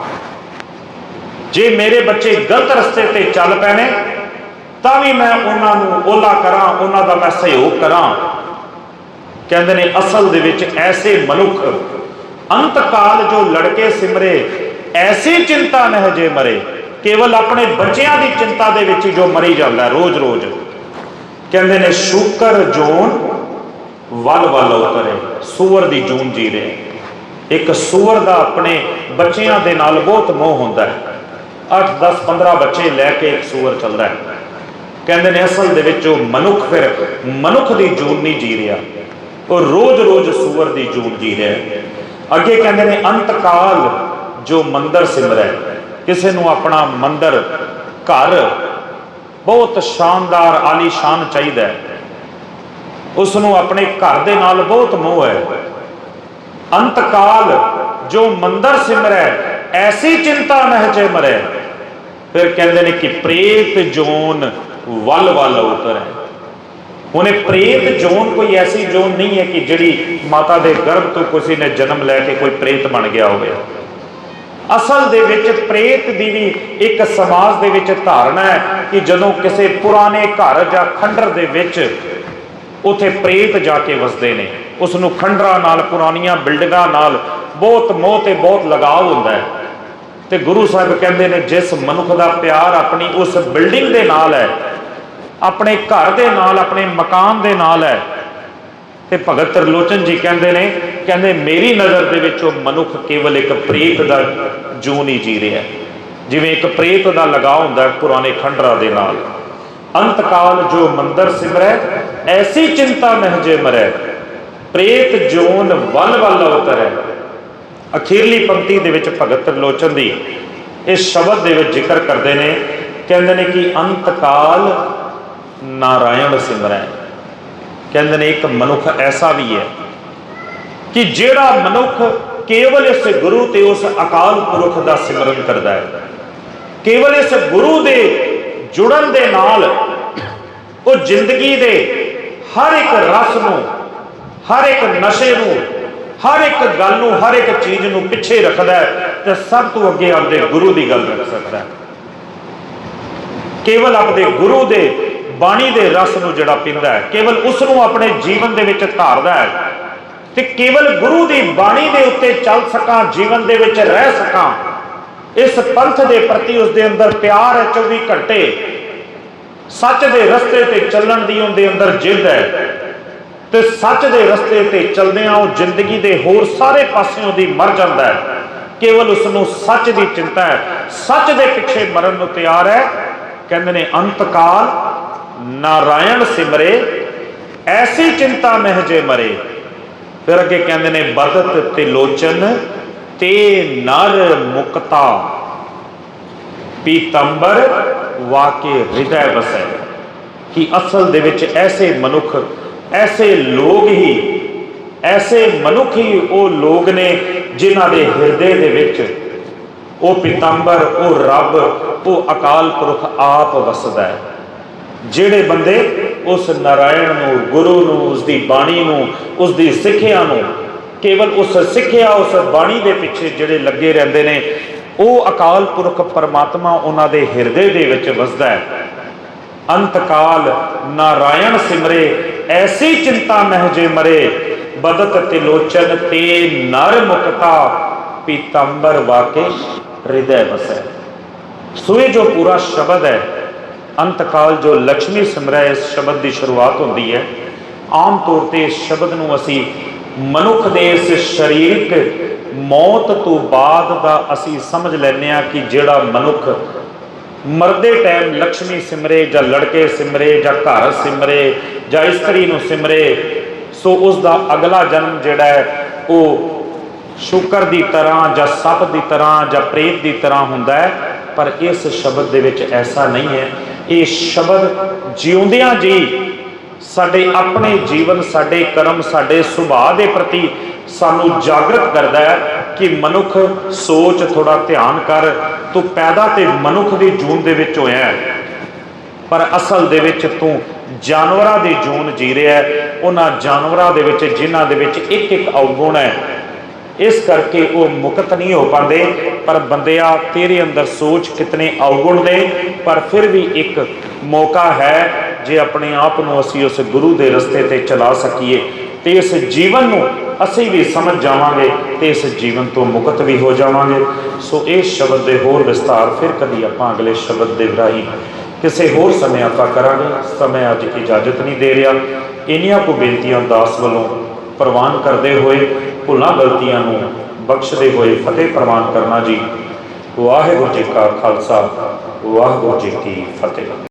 ਜੇ ਮੇਰੇ ਬੱਚੇ ਗਲਤ ਰਸਤੇ ਤੇ ਚੱਲ ਪੈਣੇ, ਤਾਂ ਵੀ ਮੈਂ ਉਹਨਾਂ ਨੂੰ ਓਲਾ ਕਰਾਂ, ਉਹਨਾਂ ਦਾ ਮੈਂ ਸਹਿਯੋਗ ਕਰਾਂ। ਕਹਿੰਦੇ ਨੇ, ਅਸਲ ਦੇ ਵਿੱਚ ਐਸੇ ਮਨੁੱਖ ਅੰਤ ਕਾਲ ਜੋ ਲੜਕੇ ਸਿਮਰੇ, ਐਸੀ ਚਿੰਤਾ ਨਹਿ ਜੇ ਮਰੇ। ਕੇਵਲ ਆਪਣੇ ਬੱਚਿਆਂ ਦੀ ਚਿੰਤਾ ਦੇ ਵਿੱਚ ਜੋ ਮਰੀ ਜਾਂਦਾ ਰੋਜ਼-ਰੋਜ਼। ਕਹਿੰਦੇ ਨੇ, ਸ਼ੂਕਰ ਜੋਨ ਵੱਲ ਵੱਲ ਕਰੇ ਸੂਰ ਦੀ ਜੂਨ ਜੀ ਰਹੇ ਇੱਕ ਸੂਰ ਦਾ ਆਪਣੇ ਬੱਚਿਆਂ ਦੇ ਨਾਲ ਬਹੁਤ ਮੋਹ ਹੁੰਦਾ ਹੈ। 8 10 15 ਬੱਚੇ ਲੈ ਕੇ ਇੱਕ ਸੂਰ ਚੱਲਦਾ ਹੈ। ਕਹਿੰਦੇ ਨੇ ਅਸਲ ਦੇ ਵਿੱਚ ਉਹ ਮਨੁੱਖ ਫਿਰ ਮਨੁੱਖ ਦੀ ਜੂਨ ਨਹੀਂ ਜੀ ਰਿਹਾ। ਉਹ ਰੋਜ਼-ਰੋਜ਼ ਸੂਰ ਦੀ ਜੂਨ ਜੀ ਰਿਹਾ ਅੱਗੇ ਕਹਿੰਦੇ ਨੇ ਅੰਤ ਕਾਲ ਜੋ ਮੰਦਰ ਸਿਮਰੈ ਕਿਸੇ ਨੂੰ ਆਪਣਾ ਮੰਦਰ, ਘਰ ਬਹੁਤ ਸ਼ਾਨਦਾਰ, ਆਲੀਸ਼ਾਨ ਚਾਹੀਦਾ ਹੈ। ਉਸ ਨੂੰ ਆਪਣੇ ਘਰ ਦੇ ਨਾਲ ਬਹੁਤ ਮੋਹ ਹੈ। ਅੰਤਕਾਲ ਜੋ ਮੰਦਰ ਸਿਮਰੈ ਐਸੀ ਚਿੰਤਾ ਮਹਿ ਮਰੈ। ਫਿਰ ਕਹਿੰਦੇ ਨੇ ਕਿ ਪ੍ਰੇਤ ਜੋਨ ਵੱਲ ਵੱਲ ਉਤਰੈ। ਉਹਨੇ ਪ੍ਰੇਤ ਜੋਨ ਕੋਈ ਐਸੀ ਜੋਨ ਨਹੀਂ ਹੈ ਕਿ ਜਿਹੜੀ ਮਾਤਾ ਦੇ ਗਰਭ ਤੋਂ ਕਿਸੇ ਨੇ ਜਨਮ ਲੈ ਕੇ ਕੋਈ ਪ੍ਰੇਤ ਬਣ ਗਿਆ ਹੋਵੇ। ਅਸਲ ਦੇ ਵਿੱਚ ਪ੍ਰੇਤ ਦੀ ਵੀ ਇੱਕ ਸਮਾਜ ਦੇ ਵਿੱਚ ਧਾਰਨਾ ਹੈ ਕਿ ਜਦੋਂ ਕਿਸੇ ਪੁਰਾਣੇ ਘਰ ਜਾਂ ਖੰਡਰ ਦੇ ਵਿੱਚ ਉਥੇ ਪ੍ਰੇਤ ਜਾ ਕੇ ਵਸਦੇ ਨੇ ਉਸ ਨੂੰ ਖੰਡਰਾਂ ਨਾਲ ਪੁਰਾਣੀਆਂ ਬਿਲਡਿੰਗਾਂ ਨਾਲ ਬਹੁਤ ਮੋਹ ਤੇ ਬਹੁਤ ਲਗਾਵ ਹੁੰਦਾ ਹੈ। ਤੇ ਗੁਰੂ ਸਾਹਿਬ ਕਹਿੰਦੇ ਨੇ, ਜਿਸ ਮਨੁੱਖ ਦਾ ਪਿਆਰ ਆਪਣੀ ਉਸ ਬਿਲਡਿੰਗ ਦੇ ਨਾਲ ਹੈ, ਆਪਣੇ ਘਰ ਦੇ ਨਾਲ, ਆਪਣੇ ਮਕਾਨ ਦੇ ਨਾਲ ਹੈ, ਤੇ ਭਗਤ ਤਰਲੋਚਨ ਜੀ ਕਹਿੰਦੇ ਨੇ, ਕਹਿੰਦੇ ਮੇਰੀ ਨਜ਼ਰ ਦੇ ਵਿੱਚ ਉਹ ਮਨੁੱਖ ਕੇਵਲ ਇੱਕ ਪ੍ਰੇਤ ਦਾ ਜੂਨ ਹੀ ਜੀ ਰਿਹਾ। ਜਿਵੇਂ ਇੱਕ ਪ੍ਰੇਤ ਦਾ ਲਗਾਅ ਹੁੰਦਾ ਪੁਰਾਣੇ ਖੰਡਰਾਂ ਦੇ ਨਾਲ। ਅੰਤਕਾਲ ਜੋ ਮੰਦਰ ਸਿਮਰੈ, ਐਸੀ ਚਿੰਤਾ ਮਹਿਜੇ ਮਰੈ। ਪ੍ਰੇਤ ਜੋਨ ਵੱਲ ਵੱਲ ਉਤਰੈ। ਅਖੀਰਲੀ ਪੰਕਤੀ ਦੇ ਵਿੱਚ ਭਗਤ ਤਰਲੋਚਨ ਦੀ ਇਸ ਸ਼ਬਦ ਦੇ ਵਿੱਚ ਜ਼ਿਕਰ ਕਰਦੇ ਨੇ, ਕਹਿੰਦੇ ਨੇ ਕਿ ਅੰਤਕਾਲ ਨਾਰਾਇਣ ਸਿਮਰੈ। ਕਹਿੰਦੇ ਨੇ ਇੱਕ ਮਨੁੱਖ ਐਸਾ ਵੀ ਹੈ ਕਿ ਜਿਹੜਾ ਮਨੁੱਖ ਕੇਵਲ ਇਸ ਗੁਰੂ ਤੇ ਉਸ ਅਕਾਲ ਪੁਰਖ ਦਾ ਸਿਮਰਨ ਕਰਦਾ ਹੈ, ਕੇਵਲ ਇਸ ਗੁਰੂ ਦੇ ਜੁੜਨ ਦੇ ਨਾਲ ਉਹ ਜ਼ਿੰਦਗੀ ਦੇ ਹਰ ਇੱਕ ਰਸ ਨੂੰ, ਹਰ ਇੱਕ ਨਸ਼ੇ ਨੂੰ ਹਰ ਇੱਕ ਗੱਲ ਨੂੰ, ਹਰ ਇੱਕ ਚੀਜ਼ ਨੂੰ ਪਿੱਛੇ ਰੱਖਦਾ ਹੈ ਤੇ ਸਭ ਤੋਂ ਅੱਗੇ ਆਪਦੇ ਗੁਰੂ ਦੀ ਗੱਲ ਰੱਖ ਸਕਦਾ ਹੈ। ਕੇਵਲ ਆਪਦੇ ਗੁਰੂ ਦੇ ਬਾਣੀ ਦੇ ਰਸ ਨੂੰ ਜਿਹੜਾ ਪੀਂਦਾ ਹੈ, ਕੇਵਲ ਉਸ ਨੂੰ ਆਪਣੇ ਜੀਵਨ ਦੇ ਵਿੱਚ ਧਾਰਦਾ ਹੈ ਤੇ ਕੇਵਲ ਗੁਰੂ ਦੀ ਬਾਣੀ ਦੇ ਉੱਤੇ ਚੱਲ ਸਕਾਂ, ਜੀਵਨ ਦੇ ਵਿੱਚ ਰਹਿ ਸਕਾਂ, ਇਸ ਪੰਥ ਦੇ ਪ੍ਰਤੀ ਉਸ ਦੇ ਅੰਦਰ ਪਿਆਰ ਹੈ 24 ਘੰਟੇ। ਸੱਚ ਦੇ ਰਸਤੇ ਤੇ ਚੱਲਣ ਦੀ ਉਹਦੇ ਅੰਦਰ ਜਿੱਦ ਹੈ। ਤੇ ਸੱਚ ਦੇ ਰਸਤੇ ਤੇ ਚੱਲਦਿਆਂ ਉਹ ਜ਼ਿੰਦਗੀ ਦੇ ਹੋਰ ਸਾਰੇ ਪਾਸਿਆਂ ਦੀ ਮਰ ਜਾਂਦਾ ਹੈ। ਕੇਵਲ ਉਸ ਨੂੰ ਸੱਚ ਦੀ ਚਿੰਤਾ ਹੈ। ਸੱਚ ਦੇ ਪਿੱਛੇ ਮਰਨ ਨੂੰ ਤਿਆਰ ਹੈ। ਕਹਿੰਦੇ ਨੇ, ਅੰਤਕਾਲ, ਨਾਰਾਇਣ ਸਿਮਰੇ, ਐਸੀ ਚਿੰਤਾ ਮਹਿਜੇ ਮਰੇ। ਫਿਰ ਅੱਗੇ ਕਹਿੰਦੇ ਨੇ ਬਦਤ ਤੇ ਲੋਚਨ ਤੇ ਨਰ ਮੁਕਤਾ। ਪੀਤੰਬਰ, ਵਾਕੇ ਹਿਰਦੈ ਵਸੈ। ਕਿ ਅਸਲ ਦੇ ਵਿੱਚ ਐਸੇ ਮਨੁੱਖ ਐਸੇ ਲੋਕ ਹੀ, ਐਸੇ ਮਨੁੱਖ ਹੀ ਉਹ ਲੋਕ ਨੇ ਜਿਨ੍ਹਾਂ ਦੇ ਹਿਰਦੇ ਦੇ ਵਿੱਚ ਉਹ ਪਿਤੰਬਰ, ਉਹ ਰੱਬ, ਉਹ ਅਕਾਲ ਪੁਰਖ ਆਪ ਵਸਦਾ ਹੈ। ਜਿਹੜੇ ਬੰਦੇ ਉਸ ਨਾਰਾਇਣ ਨੂੰ, ਗੁਰੂ ਨੂੰ ਉਸ ਦੀ ਬਾਣੀ ਨੂੰ ਉਸ ਦੀ ਸਿੱਖਿਆ ਨੂੰ, ਕੇਵਲ ਉਸ ਸਿੱਖਿਆ, ਉਸ ਬਾਣੀ ਦੇ ਪਿੱਛੇ ਜਿਹੜੇ ਲੱਗੇ ਰਹਿੰਦੇ ਨੇ, ਉਹ ਅਕਾਲ ਪੁਰਖ ਪਰਮਾਤਮਾ ਉਹਨਾਂ ਦੇ ਹਿਰਦੇ ਦੇ ਵਿੱਚ ਵਸਦਾ ਹੈ। ਅੰਤਕਾਲ ਨਾਰਾਇਣ ਸਿਮਰੇ ਐਸੀ ਚਿੰਤਾ ਮਹਿਜੇ ਮਰੇ। ਬਦਤ ਤੇ ਲੋਚਨ ਤੇ ਨਰ ਮੁਕਤਾ। ਪੀਤੰਬਰ ਵਾਕੇ ਹਿਰਦੈ ਵਸੈ। ਸੋ ਜੋ ਪੂਰਾ ਸ਼ਬਦ ਹੈ, ਅੰਤਕਾਲ ਜੋ ਲక్ష్ਮੀ ਸਿਮਰੈ, ਇਸ ਸ਼ਬਦ ਦੀ ਸ਼ੁਰੂਆਤ ਹੁੰਦੀ ਹੈ। ਆਮ ਤੌਰ ਤੇ ਇਸ ਸ਼ਬਦ ਨੂੰ ਅਸੀਂ ਮਨੁੱਖ ਦੇ ਇਸ ਸਰੀਰਕ ਮੌਤ ਤੋਂ ਬਾਅਦ ਦਾ ਅਸੀਂ ਸਮਝ ਲੈਂਦੇ ਆ ਕਿ ਜਿਹੜਾ ਮਨੁੱਖ ਮਰਦੇ ਟਾਈਮ ਲక్ష్ਮੀ ਸਿਮਰੇ ਜਾਂ ਲੜਕੇ ਸਿਮਰੇ ਜਾਂ ਘਰ ਸਿਮਰੇ ਜਾਂ ਇਸਤਰੀ ਨੂੰ ਸਿਮਰੇ, ਸੋ ਉਸ ਦਾ ਅਗਲਾ ਜਨਮ ਜਿਹੜਾ ਹੈ, ਉਹ ਸ਼ੁਕਰ ਦੀ ਤਰ੍ਹਾਂ ਜਾਂ ਸੱਪ ਦੀ ਤਰ੍ਹਾਂ ਜਾਂ ਪ੍ਰੇਤ ਦੀ ਤਰ੍ਹਾਂ ਹੁੰਦਾ ਹੈ, ਪਰ ਇਸ ਸ਼ਬਦ ਦੇ ਵਿੱਚ ਐਸਾ ਨਹੀਂ ਹੈ। ਇਹ ਸ਼ਬਦ ਜਿਉਂਦਿਆਂ ਜੀ ਸਾਡੇ ਆਪਣੇ ਜੀਵਨ, ਸਾਡੇ ਕਰਮ, ਸਾਡੇ ਸੁਭਾਅ ਦੇ ਪ੍ਰਤੀ ਸਾਨੂੰ ਜਾਗਰਤ ਕਰਦਾ ਹੈ। ਕਿ ਮਨੁੱਖ ਸੋਚ ਥੋੜਾ ਧਿਆਨ ਕਰ, ਤੂੰ ਪੈਦਾ ਤੇ ਮਨੁੱਖ ਦੀ ਜੂਨ ਦੇ ਵਿੱਚ ਹੋਇਆ ਪਰ ਅਸਲ ਦੇ ਵਿੱਚ ਤੂੰ ਜਾਨਵਰਾਂ ਦੀ ਜੂਨ ਜੀ ਰਿਹਾ ਉਹਨਾਂ ਜਾਨਵਰਾਂ ਦੇ ਵਿੱਚ, ਜਿਨ੍ਹਾਂ ਦੇ ਵਿੱਚ ਇੱਕ ਇੱਕ ਅਵਗੁਣ ਹੈ। ਇਸ ਕਰਕੇ ਉਹ ਮੁਕਤ ਨਹੀਂ ਹੋ ਪਾਉਂਦੇ। ਪਰ ਬੰਦਿਆ ਤੇਰੇ ਅੰਦਰ ਸੋਚ ਕਿਤਨੇ ਅਵਗੁਣ ਨੇ। ਪਰ ਫਿਰ ਵੀ ਇੱਕ ਮੌਕਾ ਹੈ, ਜੇ ਆਪਣੇ ਆਪ ਨੂੰ ਅਸੀਂ ਉਸ ਗੁਰੂ ਦੇ ਰਸਤੇ ਤੇ ਚਲਾ ਸਕੀਏ। ਤੇ ਇਸ ਜੀਵਨ ਨੂੰ ਅਸੀਂ ਵੀ ਸਮਝ ਜਾਵਾਂਗੇ ਤੇ ਇਸ ਜੀਵਨ ਤੋਂ ਮੁਕਤ ਵੀ ਹੋ ਜਾਵਾਂਗੇ। ਸੋ ਇਹ ਸ਼ਬਦ ਦੇ ਹੋਰ ਵਿਸਤਾਰ ਫਿਰ ਕਦੀ ਆਪਾਂ ਅਗਲੇ ਸ਼ਬਦ ਦੇ ਰਾਹੀਂ ਕਿਸੇ ਹੋਰ ਸਮੇਂ ਆਪਾਂ ਕਰਾਂਗੇ। ਸਮੇਂ ਅੱਜ ਇਜਾਜ਼ਤ ਨਹੀਂ ਦੇ ਰਿਹਾ। ਇੰਨੀਆਂ ਕੋ ਬੇਨਤੀਆਂ ਦਾਸ ਵੱਲੋਂ ਪ੍ਰਵਾਨ ਕਰਦੇ ਹੋਏ, ਭੁੱਲਾਂ ਗਲਤੀਆਂ ਨੂੰ ਬਖਸ਼ਦੇ ਹੋਏ ਫਤਿਹ ਪ੍ਰਵਾਨ ਕਰਨਾ ਜੀ। ਵਾਹਿਗੁਰੂ ਜੀ ਕਾ ਖਾਲਸਾ, ਵਾਹਿਗੁਰੂ ਜੀ ਕੀ ਫਤਿਹ।